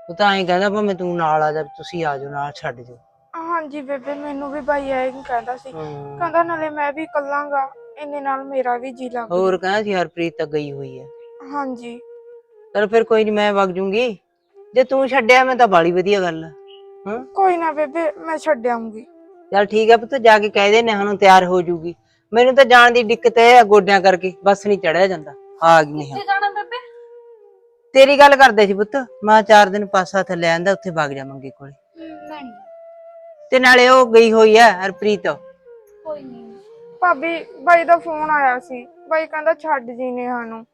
ਉਹ ਤਾਂ ਐਂ ਕਹਿੰਦਾ ਭਾਵੇਂ ਤੂੰ ਨਾਲ ਆ ਜਾ ਤੁਸੀਂ ਆ ਜਾਓ ਨਾਲ ਛੱਡ ਜਾਓ। ਹਾਂਜੀ ਬੇਬੇ ਮੈਨੂੰ ਵੀ ਬਾਈ ਐਂ ਹੀ ਕਹਿੰਦਾ ਸੀ। ਕਹਿੰਦਾ ਨਾਲੇ ਮੈਂ ਵੀ ਕੱਲਾਂਗਾ ਇੰਨੇ ਨਾਲ ਮੇਰਾ ਵੀ ਜੀ ਲੱਗ ਹੋਰ ਕਹਿੰਦਾ ਸੀ ਹਰਪ੍ਰੀਤ ਤਾਂ ਗਈ ਹੋਈ ਹੈ ਹਾਂਜੀ। ਚਲ ਫਿਰ ਕੋਈ ਨਹੀਂ ਮੈਂ ਵਗ ਜੂੰਗੀ। ਜੇ ਤੂੰ ਛੱਡਿਆ ਮੈਂ ਤਾਂ ਬਾਲੀ ਵਧੀਆ ਗੱਲ ਹੈ ਹਾਂ। ਕੋਈ ਨਾ ਬੇਬੇ ਮੈਂ ਛੱਡ ਆਉਂਗੀ ਚਲ ਠੀਕ ਹੈ ਪੁੱਤ ਜਾ ਕੇ ਕਹਿ ਦੇ ਨੇ ਹੁਣ ਤਿਆਰ ਹੋ ਜੂਗੀ। ਮੈਨੂੰ ਤਾਂ ਜਾਣ ਦੀ ਦਿੱਕਤ ਹੈ ਗੋਡਿਆਂ ਕਰਕੇ ਬਸ ਨਹੀਂ ਚੜਿਆ ਜਾਂਦਾ। ਆ ਗਈ ਨਹੀਂ। ਜਾਣਾ ਤੇਰੀ ਗੱਲ ਕਰਦੇ ਸੀ ਪੁੱਤ ਮੈਂ ਚਾਰ ਦਿਨ ਪਾਸਾ ਥੱਲੇ ਆਂਦਾ ਉੱਥੇ ਵਗ ਜਾ ਮੰਗੇ ਕੋਲੇ। ਮੈਂ ਨਹੀਂ ਤੇ ਨਾਲੇ ਉਹ ਗਈ ਹੋਈ ਹੈ ਹਰਪ੍ਰੀਤ। ਕੋਈ ਨਹੀਂ ਭਾਬੀ ਬਾਈ ਦਾ ਫੋਨ ਆਇਆ ਸੀ। ਬਾਈ ਕਹਿੰਦਾ ਛੱਡ ਜੀ ਨੇਹਾ ਨੂੰ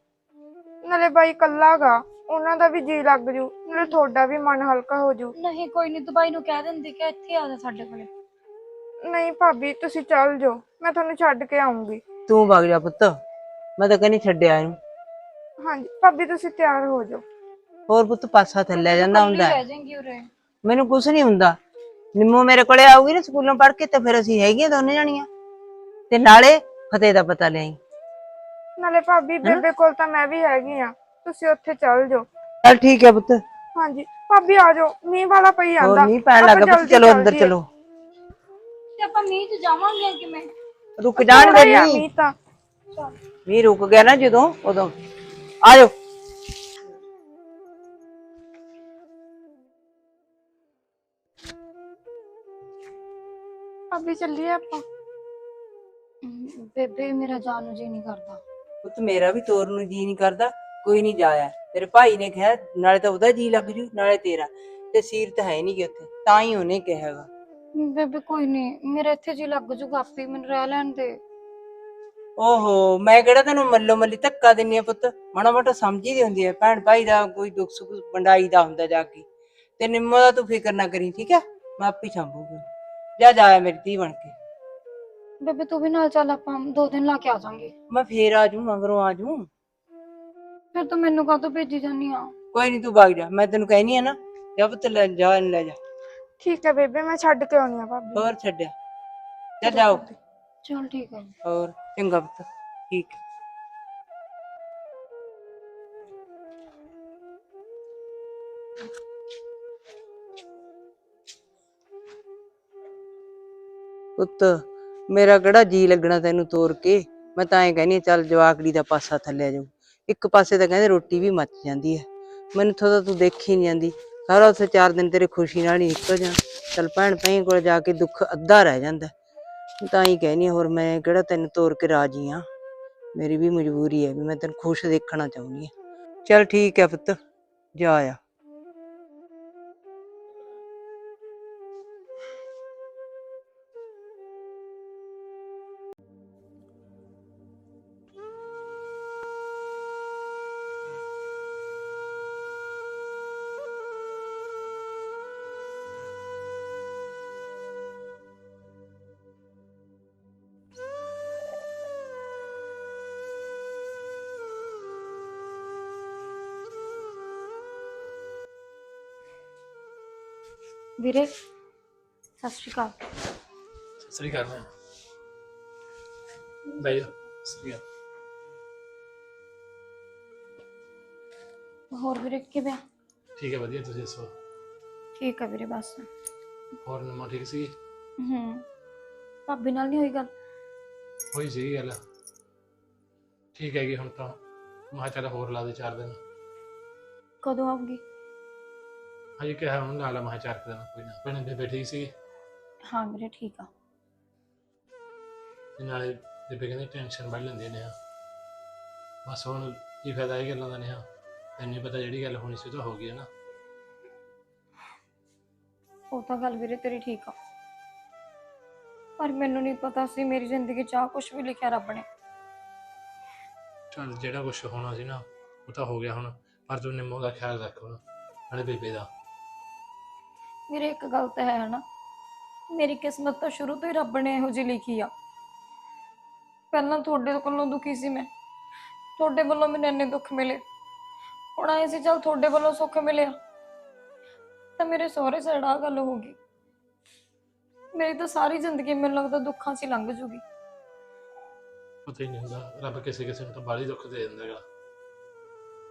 ਨਾਲੇ ਬਾਈ ਕੱਲਾਗਾ ਉਹਨਾਂ ਦਾ ਵੀ ਜੀ ਲੱਗ ਜੂ ਨਾਲੇ ਤੁਹਾਡਾ ਵੀ ਮਨ ਹਲਕਾ ਹੋ ਜੂ। ਨਹੀਂ ਕੋਈ ਨਹੀਂ ਦੁਬਾਈ ਨੂੰ ਕਹਿ ਦਿੰਦੀ ਕਿ ਇੱਥੇ ਆ ਜਾ ਸਾਡੇ ਕੋਲੇ। ਨਹੀਂ ਭਾਬੀ ਤੁਸੀਂ ਚੱਲ ਜਾਓ ਮੈਂ ਤੁਹਾਨੂੰ ਛੱਡ ਕੇ ਆਉਂਗੀ। ਤੂੰ ਵਗ ਜਾ ਪੁੱਤ ਮੈਂ ਤਾਂ ਕਹਿੰਦੀ ਛੱਡਿਆ ਇਹਨੂੰ। ਹਾਂਜੀ ਭਾਬੀ ਤੁਸੀਂ ਤਿਆਰ ਹੋ ਜਾਓ। ਹੋਰ ਪੁੱਤ ਪਾਸਾ ਥੱਲੇ ਜਾਂਦਾ ਹੁੰਦਾ। ਹੈ। ਰਹਿ ਜਾਏਂਗੀ ਉਰੇ। ਮੈਨੂੰ ਕੁਝ ਨਹੀਂ ਹੁੰਦਾ। ਨਿੰਮੋ ਮੇਰੇ ਕੋਲੇ ਆਊਗੀ ਨਾ ਸਕੂਲੋਂ ਪੜ੍ਹ ਕੇ ਤੇ ਫਿਰ ਅਸੀਂ ਹੈਗੀਆਂ ਦੋਨੇ ਜਾਣੀਆਂ। ਤੇ ਨਾਲੇ ਫਤਿਹ ਦਾ ਪਤਾ ਲਿਆਈ। ਨਾਲੇ ਭਾਬੀ ਬੇਬੇ ਕੋਲ ਤਾਂ ਮੈਂ ਵੀ ਹੈਗੀ ਆ। ਤੁਸੀਂ ਉੱਥੇ ਚੱਲ ਜਾਓ। ਚਲ ਠੀਕ ਹੈ ਪੁੱਤ। ਹਾਂਜੀ ਭਾਬੀ ਆ ਜਾਓ ਮੀਂਹ ਵਾਲਾ ਪਈ ਹੋਰ ਜਾਂਦਾ ਨਹੀਂ ਪੈਣ ਲੱਗਾ ਪੁੱਤ ਚਲੋ ਚੱਲ ਅੰਦਰ। ਚਲੋ। ਤੇ ਆਪਾਂ ਮੀਂਹ 'ਚ ਜਾਵਾਂਗੇ ਕਿਵੇਂ? ਰੁਕ ਜਾਣ ਦੇ ਨਹੀਂ। ਮੀਂਹ ਤਾਂ। ਵੀ ਰੁਕ ਗਿਆ ਨਾ ਜਦੋਂ ਉਦੋਂ। ਆ ਜਾਓ ਭਾਬੀ ਚੱਲੀਏ ਆਪਾਂ। ਬੇਬੇ ਮੇਰਾ ਜਾਣ ਨੂੰ ਜੀ ਨਹੀਂ ਕਰਦਾ। ਪੁੱਤ ਮੇਰਾ ਵੀ ਤੋਰ ਨੂੰ ਜੀ ਨਹੀਂ ਕਰਦਾ ਕੋਈ ਨਹੀਂ ਜਾਇਆ। ਤੇਰੇ ਭਾਈ ਨੇ ਕਿਹਾ ਨਾਲੇ ਤਾਂ ਉਹਦਾ ਜੀ ਲੱਗ ਜੂ ਨਾਲੇ ਤੇਰਾ। ਤੇ ਸੀਰਤ ਹੈ ਨਹੀਂ ਗੀ ਉੱਥੇ ਤਾਂ ਹੀ ਉਹਨੇ ਕਿਹਾਗਾ ਬੇਬੇ ਕੋਈ ਨਹੀਂ ਮੇਰਾ ਇੱਥੇ ਜੀ ਲੱਗ ਜੂਗਾ ਆਪੇ ਮੈਨੂੰ ਰਹਿ ਲੈਣ ਦੇ। ਓਹੋ ਮੈਂ ਕਿਹੜਾ ਤੈਨੂੰ ਮੱਲੋ ਮੱਲੀ ਧੱਕਾ ਦਿੰਨੀ ਆ ਪੁੱਤ? ਮਾੜਾ ਮੋਟਾ ਸਮਝੀ ਦੀ ਹੁੰਦੀ ਹੈ ਭੈਣ ਭਾਈ ਦਾ ਕੋਈ ਦੁੱਖ ਸੁੱਖ ਵੰਡਾਈ ਦਾ ਹੁੰਦਾ ਜਾ ਕੇ। ਤੇ ਨਿੰਮੋ ਦਾ ਤੂੰ ਫਿਕਰ ਨਾ ਕਰੀ ਠੀਕ ਹੈ ਮੈਂ ਆਪੇ ਸੰਭੂਗਾ ਜਾ ਜਾ ਮੇਰੀ ਧੀ ਬਣ ਕੇ। ਬੇਬੇ ਤੂੰ ਵੀ ਨਾਲ ਚੱਲ ਆਪਾਂ ਦੋ ਦਿਨ ਲਾ ਕੇ ਆ ਜਾਾਂਗੇ। ਮੈਂ ਫੇਰ ਆ ਜੂ ਮਗਰੋਂ ਆ ਜੂ ਫਿਰ ਤੂੰ ਮੈਨੂੰ ਕਾਹਤੋਂ ਭੇਜੀ ਜਾਨੀ ਆ? ਕੋਈ ਨਹੀਂ ਤੂੰ ਵਗ ਜਾ। ਮੈਂ ਤੈਨੂੰ ਕਹਿਨੀ ਆ ਨਾ ਜਾ ਪੁੱਤ ਲੈ ਜਾ ਇਹਨੂੰ ਲੈ ਜਾ। ਠੀਕ ਹੈ ਬੇਬੇ ਮੈਂ ਛੱਡ ਕੇ ਆਉਣੀ ਆ ਭਾਬੀ। ਹੋਰ ਛੱਡਿਆ ਚੱਲ ਜਾਓ ਚਲ ਠੀਕ ਹੈ ਹੋਰ। ਚੰਗਾ ਪੁੱਤ, ਠੀਕ ਹੈ। ਪੁੱਤ, ਮੇਰਾ ਕਿਹੜਾ ਜੀ ਲੱਗਣਾ ਤੈਨੂੰ ਤੋਰ ਕੇ? ਮੈਂ ਤਾਂ ਐ ਕਹਿੰਨੀ ਚੱਲ ਜਵਾਕੜੀ ਦਾ ਪਾਸਾ ਥੱਲੇ ਜਾਊ। ਇੱਕ ਪਾਸੇ ਤਾਂ ਕਹਿੰਦੇ ਰੋਟੀ ਵੀ ਮੱਚ ਜਾਂਦੀ ਹੈ। ਮੈਨੂੰ ਥੋੜਾ ਤੂੰ ਦੇਖੀ ਨਹੀਂ ਜਾਂਦੀ। ਸਾਰਾ ਉੱਥੇ ਚਾਰ ਦਿਨ ਤੇਰੇ ਖੁਸ਼ੀ ਨਾਲ ਹੀ ਨਿਕਲ ਜਾਣ। ਚੱਲ ਭੈਣ ਭੈਣ ਕੋਲ ਜਾ ਕੇ ਦੁੱਖ ਅੱਧਾ ਰਹਿ ਜਾਂਦਾ। ਤਾਂ ਹੀ ਕਹਿਨੀ ਹੋਰ ਮੈਂ ਕਿਹੜਾ ਤੈਨੂੰ ਤੋਰ ਕੇ ਰਾਜੀ ਆ? ਮੇਰੀ ਵੀ ਮਜਬੂਰੀ ਹੈ ਵੀ ਮੈਂ ਤੈਨੂੰ ਖੁਸ਼ ਦੇਖਣਾ ਚਾਹੁੰਦੀ ਆ। ਚੱਲ ਠੀਕ ਹੈ ਪੁੱਤ, ਜਾ ਆ। ਸਤਿ ਸ਼੍ਰੀ ਅਕਾਲ। ਸ੍ਰੀ ਅਕਾਲ ਮੈਂ ਬਈ ਸ੍ਰੀ ਅਕਾਲ। ਹੋਰ ਵੀਰੇ ਕਿਵੇਂ ਆ? ਠੀਕ ਹੈ ਵਧੀਆ ਤੁਸੀਂ ਦੱਸੋ? ਠੀਕ ਆ ਵੀਰੇ ਬਸ। ਹੋਰ ਨਮਾ ਠੀਕ ਸੀ ਹੂੰ। ਭਾਬੀ ਨਾਲ ਨਹੀਂ ਹੋਈ ਗੱਲ? ਹੋਈ ਸੀ ਗੱਲ। ਠੀਕ ਹੈਗੀ ਹੁਣ ਤਾਂ। ਮੈਂ ਚੱਲ ਹੋਰ ਲਾ ਦੇ ਚਾਰ ਦਿਨ। ਕਦੋਂ ਆਉਗੀ ਹਜੇ ਕਿਹਾ ਹੁਣ ਲਾ ਲਾ ਮੈਂ ਚਾਰ ਕੁ ਦਿਨ ਕੋਈ ਨਾ। ਭੈਣੇ ਬੇਬੇ ਠੀਕ ਸੀ ਹਾਂ ਵੀਰੇ ਠੀਕ ਆ। ਤੇ ਨਾਲੇ ਬੇਬੇ ਕਹਿੰਦੀ ਟੈਨਸ਼ਨ ਵੱਢ ਲੈਂਦੇ ਨੇ ਆ। ਬਸ ਹੁਣ ਕੀ ਫਾਇਦਾ ਇਹ ਗੱਲਾਂ ਦਾ ਨੇ ਆ ਤੈਨੂੰ ਪਤਾ ਜਿਹੜੀ ਗੱਲ ਹੋਣੀ ਸੀ ਉਹ ਤਾਂ ਹੋ ਗਈ ਹੈ ਨਾ। ਉਹ ਤਾਂ ਗੱਲ ਵੀਰੇ ਤੇਰੀ ਠੀਕ ਆ। ਪਰ ਮੈਨੂੰ ਨਹੀਂ ਪਤਾ ਸੀ ਮੇਰੀ ਜ਼ਿੰਦਗੀ 'ਚ ਆ ਕੁਝ ਵੀ ਲਿਖਿਆ ਰੱਬ ਨੇ। ਚੱਲ ਜਿਹੜਾ ਕੁਝ ਹੋਣਾ ਸੀ ਨਾ ਉਹ ਤਾਂ ਹੋ ਗਿਆ ਹੁਣ। ਪਰ ਤੂੰ ਨਿੰਮੋ ਦਾ ਖਿਆਲ ਰੱਖ ਹੁਣ ਨਾਲੇ ਬੇਬੇ ਦਾ। ਮੇਰੇ ਇੱਕ ਗੱਲ ਤਾਂ ਹੈ ਨਾ ਮੇਰੀ ਕਿਸਮਤ ਤਾਂ ਸ਼ੁਰੂ ਤੋਂ ਹੀ ਰੱਬ ਨੇ ਇਹੋ ਜਿਹੀ ਲਿਖੀ ਆ। ਪਹਿਲਾਂ ਤੁਹਾਡੇ ਕੋਲੋਂ ਦੁਖੀ ਸੀ ਮੈਂ। ਤੁਹਾਡੇ ਵੱਲੋਂ ਮੈਨੂੰ ਇੰਨੇ ਦੁੱਖ ਮਿਲੇ। ਹੁਣ ਆਏ ਸੀ ਚਲ ਤੁਹਾਡੇ ਵੱਲੋਂ ਸੁੱਖ ਮਿਲਿਆ। ਤਾਂ ਮੇਰੇ ਸਹੁਰੇ ਆ ਗੱਲ ਹੋ ਗਈ। ਮੇਰੀ ਤਾਂ ਸਾਰੀ ਜ਼ਿੰਦਗੀ ਮੈਨੂੰ ਲੱਗਦਾ ਦੁੱਖਾਂ 'ਚ ਹੀ ਲੰਘ ਜੂਗੀ। ਪਤਾ ਹੀ ਨਹੀਂ ਹੁੰਦਾ ਰੱਬ ਕਿਸੇ ਕਿਸੇ ਨੂੰ ਤਾਂ ਬਾਹਲੀ ਦੁੱਖ ਦੇ ਦਿੰਦਾ ਹੈਗਾ।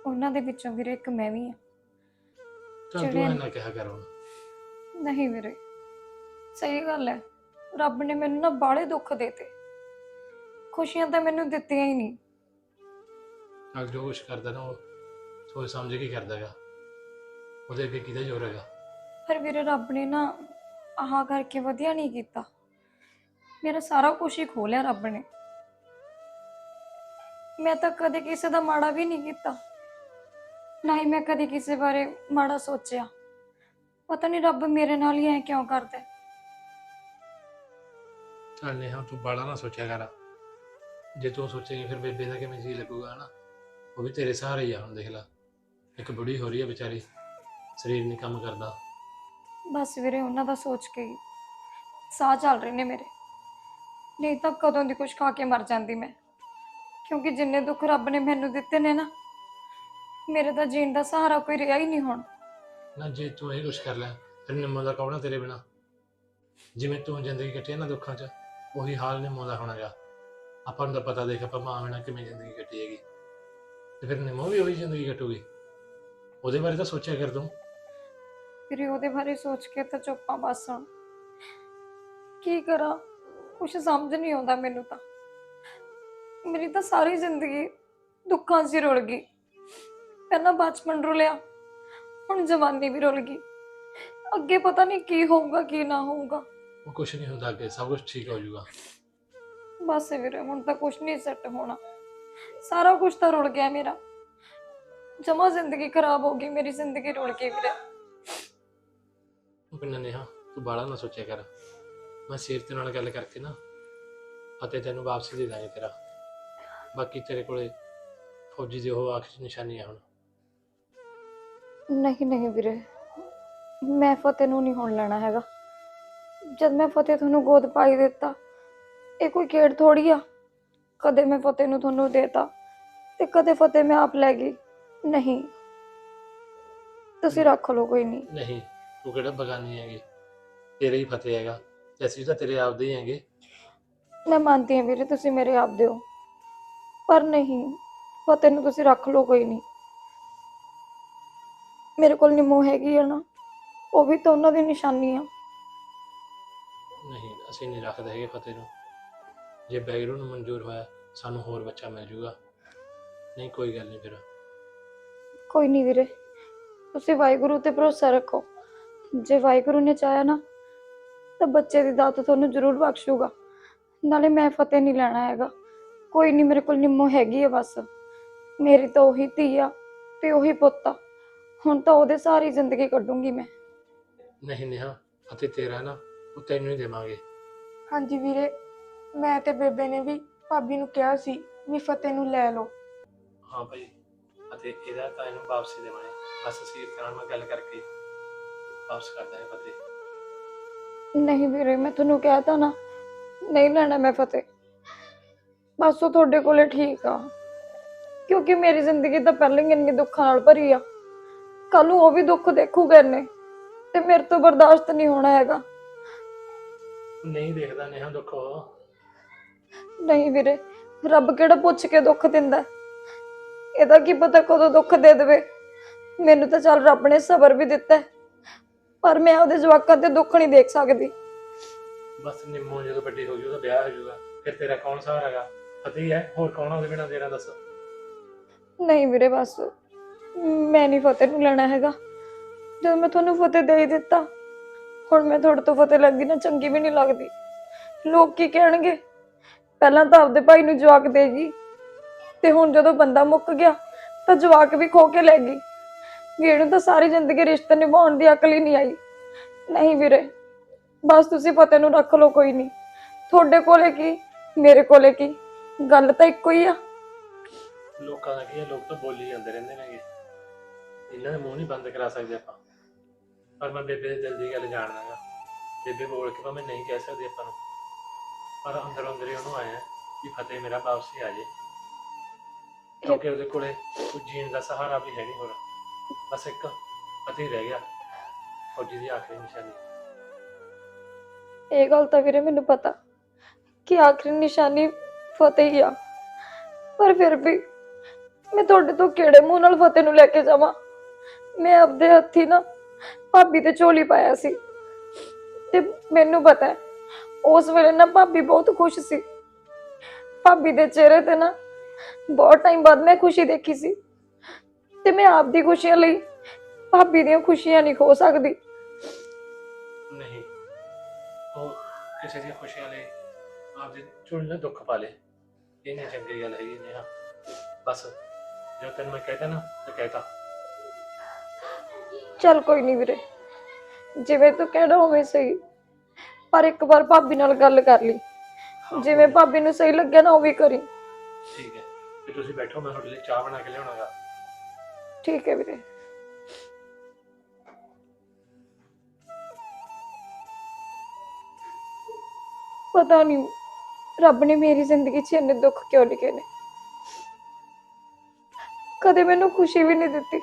ਉਹਨਾਂ ਦੇ ਵਿੱਚੋਂ ਵੀਰੇ ਇੱਕ ਮੈਂ ਵੀ ਆ ਚੱਲ ਤੂੰ ਜਿਹੜੇ- ਇੰਨਾ ਕਿਹਾ ਕਰ ਹੁਣ। ਨਹੀਂ ਵੀਰੇ। ਸਹੀ ਗੱਲ ਹੈ। ਰੱਬ ਨੇ ਮੈਨੂੰ ਨਾ ਬਾਹਲੇ ਦੁੱਖ ਦੇਤੇ। ਖੁਸ਼ੀਆਂ ਤਾਂ ਮੈਨੂੰ ਦਿੱਤੀਆਂ ਹੀ ਨਹੀਂ। ਚੱਲ ਜੋ ਕੁਛ ਕਰਦਾ ਨਾ ਉਹ ਸੋਚ ਸਮਝ ਕੇ ਕਰਦਾ ਹੈਗਾ ਉਹਦੇ ਅੱਗੇ ਕਿਹਦਾ ਜ਼ੋਰ ਹੈਗਾ? ਪਰ ਵੀਰੇ ਰੱਬ ਨੇ ਨਾ ਆਹ ਕਰਕੇ ਵਧੀਆ ਨਹੀਂ ਕੀਤਾ। ਮੇਰਾ ਸਾਰਾ ਕੁਝ ਹੀ ਖੋਲਿਆ ਰੱਬ ਨੇ। ਮੈਂ ਤਾਂ ਕਦੇ ਕਿਸੇ ਦਾ ਮਾੜਾ ਵੀ ਨਹੀਂ ਕੀਤਾ। ਨਾ ਹੀ ਮੈਂ ਕਦੇ ਕਿਸੇ ਬਾਰੇ ਮਾੜਾ ਸੋਚਿਆ। ਪਤਾ ਨਹੀਂ ਰੱਬ ਮੇਰੇ ਨਾਲ ਹੀ ਐ ਕਿਉਂ ਕਰਦਾ ਹੈ। ਚੱਲ ਨੇਹਾ ਤੂੰ ਬਾਲਾ ਨਾ ਸੋਚਿਆ ਕਰ। ਜੇ ਤੂੰ ਸੋਚੇਂਗੀ ਫਿਰ ਬੇਬੇ ਦਾ ਕਿਵੇਂ ਜੀ ਲੱਗੂਗਾ ਨਾ ਉਹ ਵੀ ਤੇਰੇ ਸਹਾਰੇ ਹੀ ਆ ਹੁਣ ਦੇਖ ਲੈ। ਇੱਕ ਬੁੜੀ ਹੋ ਰਹੀ ਹੈ ਵਿਚਾਰੀ ਸਰੀਰ ਨਹੀਂ ਕੰਮ ਕਰਦਾ। ਬਸ ਵੀਰੇ ਉਹਨਾਂ ਦਾ ਸੋਚ ਕੇ ਹੀ। ਸਾਹ ਚੱਲ ਰਹੇ ਨੇ ਮੇਰੇ। ਨਹੀਂ ਤਾਂ ਕਦੋਂ ਦੀ ਕੁਛ ਖਾ ਕੇ ਮਰ ਜਾਂਦੀ ਮੈਂ। ਕਿਉਂਕਿ ਜਿੰਨੇ ਦੁੱਖ ਰੱਬ ਨੇ ਮੈਨੂੰ ਦਿੱਤੇ ਨੇ ਨਾ ਮੇਰੇ ਤਾਂ ਜੀਣ ਦਾ ਸਹਾਰਾ ਕੋਈ ਰਿਹਾ ਹੀ ਨਹੀਂ ਹੁਣ। ਨਾ ਜੇ ਤੂੰ ਇਹ ਕੁਛ ਕਰ ਲੈ। ਫਿਰ ਨਿੰਮੋ ਦਾ ਕੌਣਾ ਤੇਰੇ ਬਿਨਾ। ਜਿਵੇਂ ਤੂੰ ਜ਼ਿੰਦਗੀ ਕੱਟੀ ਹੈ ਨਾ ਦੁੱਖਾਂ 'ਚ ਉਹੀ ਹਾਲ ਨਿੰਮੋ ਦਾ ਹੋਣਾਗਾ ਆਪਾਂ ਨੂੰ ਤਾਂ ਪਤਾ ਦੇਖ ਆਪਾਂ ਮਾਂ ਬਿਨਾ ਕਿਵੇਂ ਜ਼ਿੰਦਗੀ ਕੱਟੀ ਹੈਗੀ। ਤੇ ਫਿਰ ਨਿੰਮੋ ਵੀ ਉਹੀ ਜ਼ਿੰਦਗੀ ਕੱਟੂਗੀ। ਉਹਦੇ ਬਾਰੇ ਤਾਂ ਸੋਚਿਆ ਕਰ ਤੂੰ। ਫਿਰ ਉਹਦੇ ਬਾਰੇ ਸੋਚ ਕੇ ਤਾਂ ਚੁੱਪਾਂ ਬਸ। ਹੁਣ ਕੀ ਕਰਾਂ? ਕੁਛ ਸਮਝ ਨਹੀਂ ਆਉਂਦਾ ਮੈਨੂੰ ਤਾਂ। ਮੇਰੀ ਤਾਂ ਸਾਰੀ ਜ਼ਿੰਦਗੀ ਦੁੱਖਾਂ 'ਚ ਹੀ ਰੁਲ ਗਈ। ਪਹਿਲਾਂ ਬਚਪਨ ਰੁਲਿਆ, ਹੁਣ ਜਵਾਨੀ ਵੀ ਰੁਲ ਗਈ। ਅੱਗੇ ਪਤਾ ਨਹੀਂ ਕੀ ਹੋਊਗਾ, ਕੀ ਨਾ ਹੋਊਗਾ। ਉਹ ਕੁਛ ਨਹੀਂ ਹੁੰਦਾ ਅੱਗੇ ਸਭ ਕੁਝ ਠੀਕ ਹੋ ਜਾਊਗਾ। ਬਸ ਵੀਰੇ ਹੁਣ ਤਾਂ ਕੁਛ ਨਹੀਂ ਸੈੱਟ ਹੋਣਾ। ਸਾਰਾ ਕੁਝ ਤਾਂ ਰੁਲ ਗਿਆ ਮੇਰਾ। ਜਮਾ ਜ਼ਿੰਦਗੀ ਖਰਾਬ ਹੋ ਗਈ ਮੇਰੀ ਜ਼ਿੰਦਗੀ ਰੁਲ ਗਈ ਵੀਰੇ। ਉਹ ਕਹਿੰਦਾ ਨੇਹਾ ਤੂੰ ਬਾਲਾ ਨਾ ਸੋਚਿਆ ਕਰ। ਮੈਂ ਸਿਰ ਤੇ ਨਾਲ ਗੱਲ ਕਰਕੇ ਨਾ ਅਤੇ ਤੈਨੂੰ ਵਾਪਸ ਦੇ ਦਾਂਗੇ ਤੇਰਾ। ਬਾਕੀ ਤੇਰੇ ਕੋਲੇ ਫੌਜੀ ਦੀ ਉਹ ਆਖਰੀ ਨਿਸ਼ਾਨੀ ਹੈ ਹੁਣ। ਨਹੀਂ ਨਹੀਂ ਵੀਰੇ। ਮੈਂ ਫਤਿਹ ਨੂੰ ਨਹੀਂ ਹੁਣ ਲੈਣਾ ਹੈਗਾ। ਜਦ ਮੈਂ ਫਤਿਹ ਤੁਹਾਨੂੰ ਗੋਦ ਪਾਈ ਦਿੱਤਾ ਇਹ ਕੋਈ ਖੇਡ ਥੋੜੀ ਆ। ਕਦੇ ਮੈਂ ਫਤਿਹ ਨੂੰ ਤੁਹਾਨੂੰ ਦੇਤਾ ਤੇ ਕਦੇ ਫਤਿਹ ਮੈਂ ਆਪ ਲੈ ਗਈ। ਨਹੀਂ ਤੁਸੀਂ ਰੱਖ ਲਓ ਕੋਈ ਨਹੀਂ। ਨਹੀਂ ਤੂੰ ਕਿਹੜਾ ਬਗਾਨੀ ਹੈਗੀ? ਤੇਰੇ ਹੀ ਫਤਿਹ ਹੈਗਾ। ਤੇ ਅਸੀਂ ਤਾਂ ਤੇਰੇ ਆਪਦੇ ਹੀ ਹੈਗੇ। ਮੈਂ ਮੰਨਦੀ ਹਾਂ ਵੀਰੇ ਤੁਸੀਂ ਮੇਰੇ ਆਪ ਦੇ ਹੋ। ਪਰ ਨਹੀਂ ਫਤਿਹ ਨੂੰ ਤੁਸੀਂ ਰੱਖ ਲਓ ਕੋਈ ਨਹੀਂ। ਮੇਰੇ ਕੋਲ ਨਿੰਮੋ ਹੈਗੀ ਆ ਨਾ ਉਹ ਵੀ ਤਾਂ ਉਹਨਾਂ ਦੀ ਨਿਸ਼ਾਨੀ ਆ। ਅਸੀਂ ਨਹੀਂ ਰੱਖਦੇ ਹੈਗੇ ਫਤਿਹ ਨੂੰ। ਜੇ ਬੈਗਰੂ ਨੂੰ ਮਨਜ਼ੂਰ ਹੋਇਆ ਸਾਨੂੰ ਹੋਰ ਬੱਚਾ ਮਿਲ ਜੂਗਾ। ਨਹੀਂ ਕੋਈ ਗੱਲ ਨਹੀਂ ਫਿਰ ਕੋਈ ਨਹੀਂ ਵੀਰੇ। ਤੁਸੀਂ ਵਾਹਿਗੁਰੂ ਤੇ ਭਰੋਸਾ ਰੱਖੋ। ਜੇ ਵਾਹਿਗੁਰੂ ਨੇ ਚਾਹਿਆ ਨਾ ਤਾਂ ਬੱਚੇ ਦੀ ਦਾਤ ਤੁਹਾਨੂੰ ਜ਼ਰੂਰ ਬਖਸ਼ੂਗਾ। ਨਾਲੇ ਮੈਂ ਫਤਿਹ ਨਹੀਂ ਲੈਣਾ ਹੈਗਾ। ਕੋਈ ਨਹੀਂ ਮੇਰੇ ਕੋਲ ਨਿੰਮੋ ਹੈਗੀ ਹੈ ਬਸ। ਮੇਰੀ ਤਾਂ ਉਹੀ ਧੀ ਆ ਤੇ ਉਹੀ ਪੁੱਤ ਆ। ਹੁਣ ਤਾਂ ਉਹਦੇ ਸਾਰੀ ਜ਼ਿੰਦਗੀ ਕੱਢੂੰਗੀ ਮੈਂ। ਨਹੀਂ ਨੇਹਾ ਫਤਿਹ ਤੇਰਾ ਨਾ ਉਹ ਤੈਨੂੰ ਹੀ ਦੇਵਾਂਗੇ। ਹਾਂਜੀ ਵੀਰੇ ਮੈਂ ਤੇ ਬੇਬੇ ਨੇ ਵੀ ਭਾਬੀ ਨੂੰ ਕਿਹਾ ਸੀ ਵੀ ਫਤਿਹ ਨੂੰ ਲੈ ਲਓ। ਹਾਂ ਭਾਈ ਅਤੇ ਇਹਦਾ ਤਾਂ ਇਹਨੂੰ ਵਾਪਸੀ ਦੇਵਾਂਗੇ। ਬਸ ਅਸੀਂ ਇੱਕ ਨਾਲ ਮੈਂ ਗੱਲ ਕਰਕੇ ਵਾਪਸ ਕਰ ਦਾਂਗੇ ਫਤਿਹ। ਨਹੀਂ ਵੀਰੇ ਮੈਂ ਤੁਹਾਨੂੰ ਕਹਿ ਤਾ ਨਾ ਨਹੀਂ ਲੈਣਾ ਮੈਂ ਫਤਿਹ। ਬਸ ਉਹ ਤੁਹਾਡੇ ਕੋਲੇ ਠੀਕ ਆ। ਕਿਉਂਕਿ ਮੇਰੀ ਜ਼ਿੰਦਗੀ ਤਾਂ ਪਹਿਲਾਂ ਹੀ ਇੰਨੀ ਦੁੱਖਾਂ ਨਾਲ ਭਰੀ ਆ। ਕੱਲ ਨੂੰ ਉਹ ਵੀ ਦੁੱਖ ਦੇਖੂਗਾ ਇਹਨੇ ਤੇ ਮੇਰੇ ਤੋਂ ਬਰਦਾਸ਼ਤ ਨਹੀਂ ਹੋਣਾ ਹੈਗਾ। ਨਹੀਂ ਦੇਖਦਾ ਨੇਹਾ ਦੁੱਖ। ਨਹੀਂ ਵੀਰੇ ਰੱਬ ਕਿਹੜਾ ਪੁੱਛ ਕੇ ਦੁੱਖ ਦਿੰਦਾ? ਹੈ? ਇਹਦਾ ਕੀ ਪਤਾ ਕਦੋਂ ਦੁੱਖ ਦੇ ਦੇਵੇ? ਮੈਨੂੰ ਤਾਂ ਚੱਲ ਰੱਬ ਨੇ ਸਬਰ ਵੀ ਦਿੱਤਾ ਹੈ, ਪਰ ਮੈਂ ਉਹਦੇ ਜਵਾਕਾਂ ਤੇ ਦੁੱਖ ਨਹੀਂ ਦੇਖ ਸਕਦੀ। ਬਸ ਨਿੰਮੋ ਜਦੋਂ ਵੱਡੀ ਹੋ ਗਈ ਉਹਦਾ ਵਿਆਹ ਹੋ ਜਾਊਗਾ ਫਿਰ ਤੇਰਾ ਕੌਣ ਸਹਾਰਾ ਹੈਗਾ? ਫਤਿਹ ਹੀ ਹੈ ਹੋਰ ਕੌਣ ਆ ਉਹਦੇ ਬਿਨਾਂ ਤੇਰਾ ਦੱਸ। ਨਹੀਂ ਵੀਰੇ ਬਸ ਮੈਂ ਨਹੀਂ ਫਤਿਹ ਨੂੰ ਲੈਣਾ ਹੈਗਾ। ਜਦੋਂ ਮੈਂ ਤੁਹਾਨੂੰ ਫਤਿਹ ਦੇ ਹੀ ਦਿੱਤਾ ਹੁਣ ਮੈਂ ਤੁਹਾਡੇ ਤੋਂ ਫਤਿਹ ਲੱਗਦੀ ਨਾ, ਚੰਗੀ ਵੀ ਨਹੀਂ ਲੱਗਦੀ। ਲੋਕ ਕੀ ਕਹਿਣਗੇ? ਪਹਿਲਾਂ ਤਾਂ ਆਪਦੇ ਭਾਈ ਨੂੰ ਜਵਾਕ ਦੇਗੀ ਤੇ ਹੁਣ ਜਦੋਂ ਬੰਦਾ ਮੁੱਕ ਗਿਆ, ਤਾਂ ਜਵਾਕ ਵੀ ਖੋ ਕੇ ਲੈ ਗਈ। ਵੀ ਇਹਨੂੰ ਤਾਂ ਸਾਰੀ ਜ਼ਿੰਦਗੀ ਰਿਸ਼ਤੇ ਨਿਭਾਉਣ ਦੀ ਅਕਲ ਹੀ ਨਹੀਂ ਆਈ। ਨਹੀਂ ਵੀਰੇ, ਬਸ ਤੁਸੀਂ ਫਤਿਹ ਨੂੰ ਰੱਖ ਲਓ, ਕੋਈ ਨਹੀਂ। ਤੁਹਾਡੇ ਕੋਲੇ ਕੀ? ਮੇਰੇ ਕੋਲੇ ਕੀ? ਗੱਲ ਤਾਂ ਇੱਕੋ ਹੀ ਆ। ਲੋਕਾਂ ਦਾ ਕੀ ਹੈ ਲੋਕ ਤਾਂ ਬੋਲੀ ਜਾਂਦੇ ਰਹਿੰਦੇ ਨੇਗੇ। ਇਹਨਾਂ ਦੇ ਮੂੰਹ ਨਹੀਂ ਬੰਦ ਕਰਾ ਸਕਦੇ ਆਪਾਂ। ਪਰ ਮੈਂ ਬੇਬੇ ਦੇ ਦਿਲ ਦੀ ਗੱਲ ਜਾਣਦਾਗਾ ਬੇਬੇ ਬੋਲ ਕੇ ਭਾਵੇਂ ਨਹੀਂ ਕਹਿ ਸਕਦੀ ਆਪਾਂ ਨੂੰ। ਪਰ ਅੰਦਰੋਂ ਅੰਦਰ ਹੀ ਉਹਨੂੰ ਆਇਆ ਕਿ ਫਤਿਹ ਮੇਰਾ ਵਾਪਸੀ ਆ ਜੇ। ਕਿਉਂਕਿ ਉਹਦੇ ਕੋਲੇ ਕੋਈ ਜੀਣ ਦਾ ਸਹਾਰਾ ਵੀ ਹੈ ਨਹੀਂ ਹੋਰ। ਬਸ ਇੱਕ ਫਤਿਹ ਰਹਿ ਗਿਆ। ਫੌਜੀ ਦੀ ਆਖਰੀ ਨਿਸ਼ਾਨੀ। ਇਹ ਗੱਲ ਤਾਂ ਵੀਰੇ ਮੈਨੂੰ ਪਤਾ ਕਿ ਆਖਰੀ ਨਿਸ਼ਾਨੀ ਫਤਿਹ ਹੀ ਆ। ਪਰ ਫਿਰ ਵੀ ਮੈਂ ਤੁਹਾਡੇ ਤੋਂ ਕਿਹੜੇ ਮੂੰਹ ਨਾਲ ਫਤਿਹ ਨੂੰ ਲੈ ਕੇ ਜਾਵਾਂ? ਮੈਂ ਆਪਦੇ ਹੱਥੀ ਨਾ ਭਾਬੀ ਤੇ ਝੋਲੀ ਪਾਇਆ ਸੀ। ਤੇ ਮੈਨੂੰ ਪਤਾ ਹੈ, ਉਸ ਵੇਲੇ ਨਾ ਭਾਬੀ ਬਹੁਤ ਖੁਸ਼ ਸੀ। ਭਾਬੀ ਦੇ ਚਿਹਰੇ ਤੇ ਨਾ ਬਹੁਤ ਟਾਈਮ ਬਾਅਦ ਮੈਂ ਖੁਸ਼ੀ ਦੇਖੀ ਸੀ। ਤੇ ਮੈਂ ਆਪਦੀ ਖੁਸ਼ੀਆਂ ਲਈ ਭਾਬੀ ਦੀਆਂ ਖੁਸ਼ੀਆਂ ਨਹੀਂ ਖੋ ਸਕਦੀ। ਨਹੀਂ, ਉਹ ਕਿਸੇ ਦੀ ਖੁਸ਼ੀਆਂ ਲਈ ਆਪਦੇ ਝੋਲੀ ਨਾਲ ਦੁੱਖ ਪਾ ਲੇ। ਇਹ ਨਹੀਂ ਚੰਗੀ ਗੱਲ ਹੈਗੀ, ਨੇਹਾ। ਬਸ, ਜੋ ਤੈਨੂੰ ਮੈਂ ਕਹਿਤਾ ਨਾ, ਤੇ ਕਹਿਤਾ ਚੱਲ ਕੋਈ ਨਹੀਂ ਵੀਰੇ। ਜਿਵੇਂ ਤੂੰ ਕਹਿਣਾ ਹੋਵੇ ਸਹੀ। ਪਰ ਇੱਕ ਵਾਰ ਭਾਬੀ ਨਾਲ ਗੱਲ ਕਰ ਲਈ। ਜਿਵੇਂ ਭਾਬੀ ਨੂੰ ਸਹੀ ਲੱਗਿਆ ਨਾ ਉਹ ਵੀ ਕਰੀ। ਠੀਕ ਹੈ। ਤੇ ਤੁਸੀਂ ਬੈਠੋ ਮੈਂ ਤੁਹਾਡੇ ਲਈ ਚਾਹ ਬਣਾ ਕੇ ਲਿਆਉਣਾਗਾ ਠੀਕ ਹੈ ਵੀਰੇ। ਪਤਾ ਨਹੀਂ ਰੱਬ ਨੇ ਮੇਰੀ ਜ਼ਿੰਦਗੀ 'ਚ ਇੰਨੇ ਦੁੱਖ ਕਿਉਂ ਲਿਖੇ ਨੇ? ਕਦੇ ਮੈਨੂੰ ਖੁਸ਼ੀ ਵੀ ਨਹੀਂ ਦਿੱਤੀ।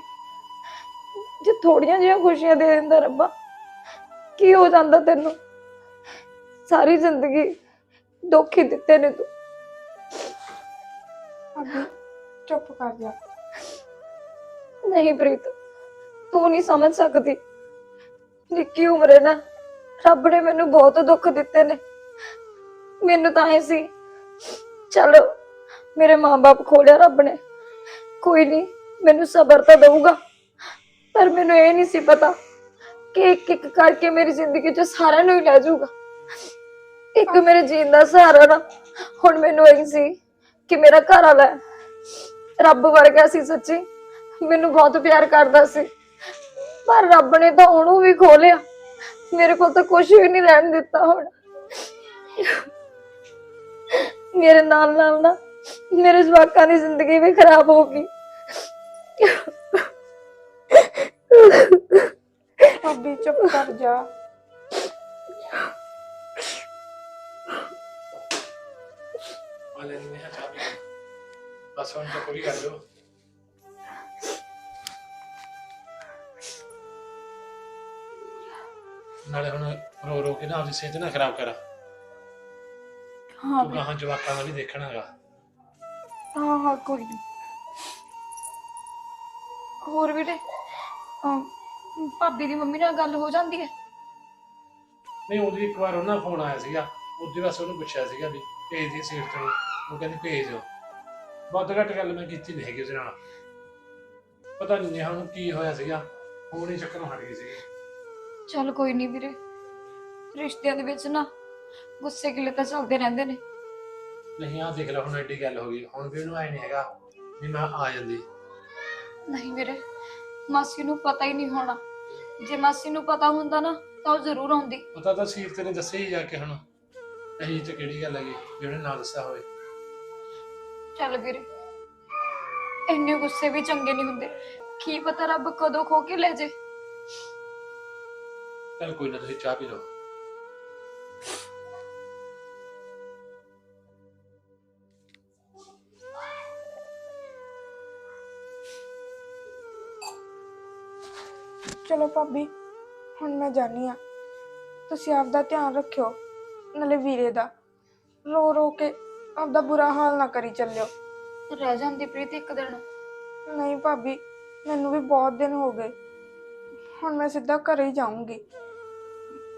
ਥੋੜੀਆਂ ਜਿਹੀਆਂ ਖੁਸ਼ੀਆਂ ਦੇ ਦਿੰਦਾ ਰੱਬਾ। ਕੀ ਹੋ ਜਾਂਦਾ ਤੈਨੂੰ? ਸਾਰੀ ਜ਼ਿੰਦਗੀ ਦੁੱਖ ਹੀ ਦਿੱਤੇ ਨੇ ਤੂੰ। ਭਾਬੀ ਚੁੱਪ ਕਰ ਜਾ। ਨਹੀਂ ਪ੍ਰੀਤ ਤੂੰ ਨਹੀਂ ਸਮਝ ਸਕਦੀ। ਨਿੱਕੀ ਉਮਰੇ ਨਾ ਰੱਬ ਨੇ ਮੈਨੂੰ ਬਹੁਤ ਦੁੱਖ ਦਿੱਤੇ ਨੇ। ਮੈਨੂੰ ਤਾਂ ਇਹ ਸੀ ਚਲੋ ਮੇਰੇ ਮਾਂ-ਬਾਪ ਖੋਲਿਆ ਰੱਬ ਨੇ। ਕੋਈ ਨਹੀਂ ਮੈਨੂੰ ਸਬਰ ਤਾਂ ਦਊਗਾ। ਪਰ ਮੈਨੂੰ ਇਹ ਨਹੀਂ ਸੀ ਪਤਾ ਕਿ ਇੱਕ ਇੱਕ ਕਰਕੇ ਮੇਰੀ ਜ਼ਿੰਦਗੀ 'ਚ ਸਾਰਿਆਂ ਨੂੰ ਹੀ ਲੈ ਜਾਊਗਾ। ਇੱਕ ਮੇਰੇ ਜੀਣ ਦਾ ਸਹਾਰਾ ਨਾ, ਹੁਣ ਮੈਨੂੰ ਇਹ ਸੀ ਕਿ ਮੇਰਾ ਘਰ ਵਾਲਾ ਹੈ। ਰੱਬ ਵਰਗਾ ਸੀ ਸੱਚੀ। ਮੈਨੂੰ ਬਹੁਤ ਪਿਆਰ ਕਰਦਾ ਸੀ, ਪਰ ਰੱਬ ਨੇ ਤਾਂ ਉਹਨੂੰ ਵੀ ਖੋਲਿਆ। ਮੇਰੇ ਕੋਲ ਤਾਂ ਕੁਝ ਵੀ ਨਹੀਂ ਰਹਿਣ ਦਿੱਤਾ ਹੁਣ। ਮੇਰੇ ਨਾਲ ਨਾਲ ਨਾ ਮੇਰੇ ਜਵਾਕਾਂ ਦੀ ਜ਼ਿੰਦਗੀ ਵੀ ਖਰਾਬ ਹੋ ਗਈ। ਭਾਬੀ ਚੁੱਪ ਕਰ ਜਾ ਆ ਲੈ ਨਹੀਂ ਚਾਹ ਪੀ ਬਸ ਹੁਣ ਤਾਂ ਪੂਰੀ ਕਰ ਦਿਓ ਨਾਲੇ ਹੁਣ ਰੋ ਰੋ ਕੇ ਨਾ ਆਪਣੀ ਸਿਹਤ ਨਾ ਖਰਾਬ ਕਰਾ ਹਾਂ ਤੂੰ ਗਾਹਾਂ ਜਵਾਕਾਂ ਦਾ ਵੀ ਦੇਖਣਾ ਹੈਗਾ ਹਾਂ ਹਾਂ ਕੋਈ ਨਹੀਂ ਹੋਰ ਵੀਰੇ ਅਮ, ਭਾਬੀ ਦੀ ਮੰਮੀ ਨਾਲ ਗੱਲ ਹੋ ਜਾਂਦੀ ਹੈ। ਨਹੀਂ ਉਹਦੀ ਇੱਕ ਵਾਰ ਉਹਨਾਂ ਫੋਨ ਆਇਆ ਸੀਗਾ। ਉਹਦੇ ਵਾਸਤੇ ਉਹਨੂੰ ਪੁੱਛਿਆ ਸੀਗਾ ਵੀ ਭੇਜ ਦੀ ਸੀਟ ਤੋਂ ਉਹ। ਕਹਿੰਦੀ ਭੇਜ ਦਿਓ। ਬਹੁਤ ਘੱਟ ਗੱਲ ਮੈਂ ਕੀਤੀ ਨਹੀਂ ਹੈਗੀ ਉਹਦੇ ਨਾਲ। ਪਤਾ ਨਹੀਂ ਨਿਹਾ ਨੂੰ ਕੀ ਹੋਇਆ ਸੀਗਾ। ਫੋਨ ਹੀ ਚੱਕਰੋਂ ਹਟ ਗਈ ਸੀਗੀ। ਚੱਲ ਕੋਈ ਨਹੀਂ ਵੀਰੇ। ਰਿਸ਼ਤਿਆਂ ਦੇ ਵਿੱਚ ਨਾ ਗੁੱਸੇ ਗਿਲੇ ਤਾਂ ਚੱਲਦੇ ਰਹਿੰਦੇ ਨੇ। ਨਹੀਂ ਆ ਦੇਖ ਲੈ ਹੁਣ ਐਡੀ ਗੱਲ ਹੋ ਗਈ। ਹੁਣ ਵੀ ਉਹਨੂੰ ਆਏ ਨਹੀਂ ਹੈਗਾ ਵੀ ਮੈਂ ਆ ਜਾਂਦੀ। ਨਹੀਂ ਵੀਰੇ ਮਾਸੀ ਨੂੰ ਪਤਾ ਹੀ ਨਹੀਂ ਹੋਣਾ। ਜੇ ਮਾਸੀ ਨੂੰ ਪਤਾ ਹੁੰਦਾ ਨਾ ਤਾਂ ਉਹ ਜ਼ਰੂਰ ਆਉਂਦੀ। ਪਤਾ ਤਾਂ ਸੀਰ ਤੇ ਨੇ ਦੱਸਿਆ ਹੀ ਜਾ ਕੇ ਹੁਣ। ਇਹੀ ਤੇ ਕਿਹੜੀ ਗੱਲ ਹੈਗੀ ਉਹਨੇ ਨਾ ਦੱਸਿਆ ਹੋਵੇ। ਚੱਲ ਵੀਰੇ ਇੰਨੇ ਗੁੱਸੇ ਵੀ ਚੰਗੇ ਨਹੀਂ ਹੁੰਦੇ। ਕੀ ਪਤਾ ਰੱਬ ਕਦੋਂ ਖੋ ਕੇ ਲੈ ਜੇ। ਚੱਲ ਕੋਈ ਨਾ ਤੁਸੀਂ ਚਾਹ ਪੀ ਲਓ। ਚਲੋ ਭਾਬੀ ਹੁਣ ਮੈਂ ਜਾਣੀ ਆ ਤੁਸੀਂ ਆਪਦਾ ਧਿਆਨ ਰੱਖਿਓ ਨਾਲੇ ਵੀਰੇ ਦਾ। ਰੋ ਰੋ ਕੇ ਆਪਦਾ ਬੁਰਾ ਹਾਲ ਨਾ ਕਰੀ ਚੱਲਿਓ। ਰਹਿ ਜਾਂਦੀ ਪ੍ਰੀਤ ਇੱਕ ਦਿਨ। ਨਹੀਂ ਭਾਬੀ ਮੈਨੂੰ ਵੀ ਬਹੁਤ ਦਿਨ ਹੋ ਗਏ। ਹੁਣ ਮੈਂ ਸਿੱਧਾ ਘਰੇ ਹੀ ਜਾਊਂਗੀ।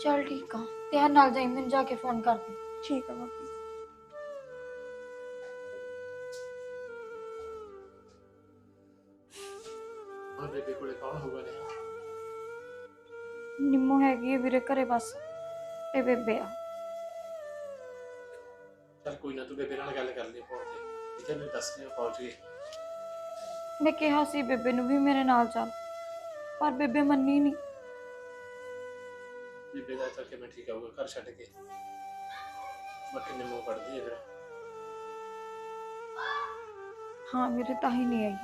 ਚੱਲ ਠੀਕ ਆ ਧਿਆਨ ਨਾਲ ਜਾਈਂ ਮੈਨੂੰ ਜਾ ਕੇ ਫੋਨ ਕਰ ਦੇ। ਠੀਕ ਆ ਭਾਬੀ। ਬੇਬੇ ਕੋਲੇ ਕੌਣ ਹੋਊਗਾ? ਨਿੰਮੋ ਹੈਗੀ ਹੈ ਵੀਰੇ ਘਰੇ ਬਸ ਤੇ ਬੇਬੇ ਆ। ਚੱਲ ਕੋਈ ਨਾ ਤੂੰ ਬੇਬੇ ਨਾਲ ਗੱਲ ਕਰ ਲਈ ਫੋਨ ਤੇ ਹੈ ਮੈਨੂੰ ਦੱਸ ਦੇ ਪਹੁੰਚ ਗਈ ਮੈਂ ਕਿਹਾ ਸੀ ਬੇਬੇ ਨੂੰ ਵੀ ਮੇਰੇ ਨਾਲ ਚੱਲ ਪਰ ਬੇਬੇ ਮੰਨੀ ਨਹੀਂ। ਬੇਬੇ ਦਾ ਚੱਲ ਕੇ ਮੈਂ ਠੀਕ ਆਊਗਾ ਘਰ ਛੱਡ ਕੇ। ਬਾਕੀ ਨਿੰਮੋ ਪੜਦੀ ਹੈ ਫਿਰ। ਹਾਂ ਮੇਰੇ ਤਾਂ ਹੀ ਨਹੀਂ ਆਈ।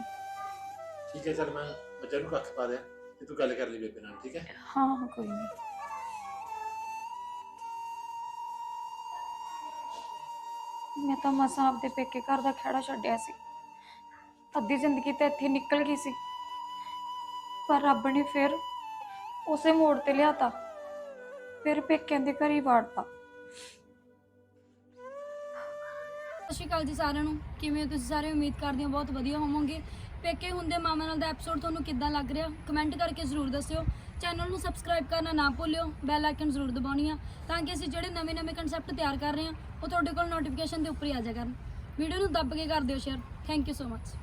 ਠੀਕ ਹੈ ਚੱਲ ਮੈਂ ਬੱਚੇ ਨੂੰ ਕੱਖ ਪਾ ਦਿਆਂ। ਤੇ ਤੂੰ ਗੱਲ ਕਰ ਲਈ ਬੇਬੇ ਨਾਲ ਠੀਕ ਹੈ? ਹਾਂ ਹਾਂ ਕੋਈ ਨਹੀਂ ਮੈਂ ਤਾਂ ਮਸਾਂ ਆਪਦੇ ਪੇਕੇ ਘਰ ਦਾ ਖੇੜਾ ਛੱਡਿਆ ਸੀ। ਅੱਧੀ ਜ਼ਿੰਦਗੀ ਤਾਂ ਇੱਥੇ ਨਿਕਲ ਗਈ ਸੀ। ਪਰ ਰੱਬ ਨੇ ਫਿਰ ਉਸੇ ਮੋੜ ਤੇ ਲਿਆਤਾ। ਫਿਰ ਪੇਕਿਆਂ ਦੇ ਘਰ ਹੀ ਵਾੜਤਾ। ਸਤਿ ਸ਼੍ਰੀ ਅਕਾਲ ਜੀ ਸਾਰਿਆਂ ਨੂੰ। ਕਿਵੇਂ ਹੋ ਤੁਸੀਂ ਸਾਰੇ? ਉਮੀਦ ਕਰਦੇ ਹਾਂ ਬਹੁਤ ਵਧੀਆ ਹੋਵੋਗੇ। ਪੇਕੇ ਹੁੰਦੇ ਮਾਮਾ ਨਾਲ ਦਾ ਐਪੀਸੋਡ ਤੁਹਾਨੂੰ ਕਿੱਦਾਂ ਲੱਗ ਰਿਹਾ? ਕਮੈਂਟ ਕਰਕੇ ਜ਼ਰੂਰ ਦੱਸਿਓ। ਚੈਨਲ ਨੂੰ ਸਬਸਕ੍ਰਾਈਬ ਕਰਨਾ ਨਾ ਭੁੱਲਿਓ। ਬੈਲ ਆਈਕਨ ਜ਼ਰੂਰ ਦਬਾਉਣੀ ਆ, ਤਾਂ ਕਿ ਅਸੀਂ ਜਿਹੜੇ ਨਵੇਂ-ਨਵੇਂ ਕਨਸੈਪਟ ਤਿਆਰ ਕਰ ਰਹੇ ਹਾਂ ਉਹ ਤੁਹਾਡੇ ਕੋਲ ਨੋਟੀਫਿਕੇਸ਼ਨ ਦੇ ਉੱਪਰ ਹੀ ਆ ਜਾਇਆ ਕਰਨ। ਵੀਡੀਓ ਨੂੰ ਦੱਬ ਕੇ ਕਰ ਦਿਓ share thank you so much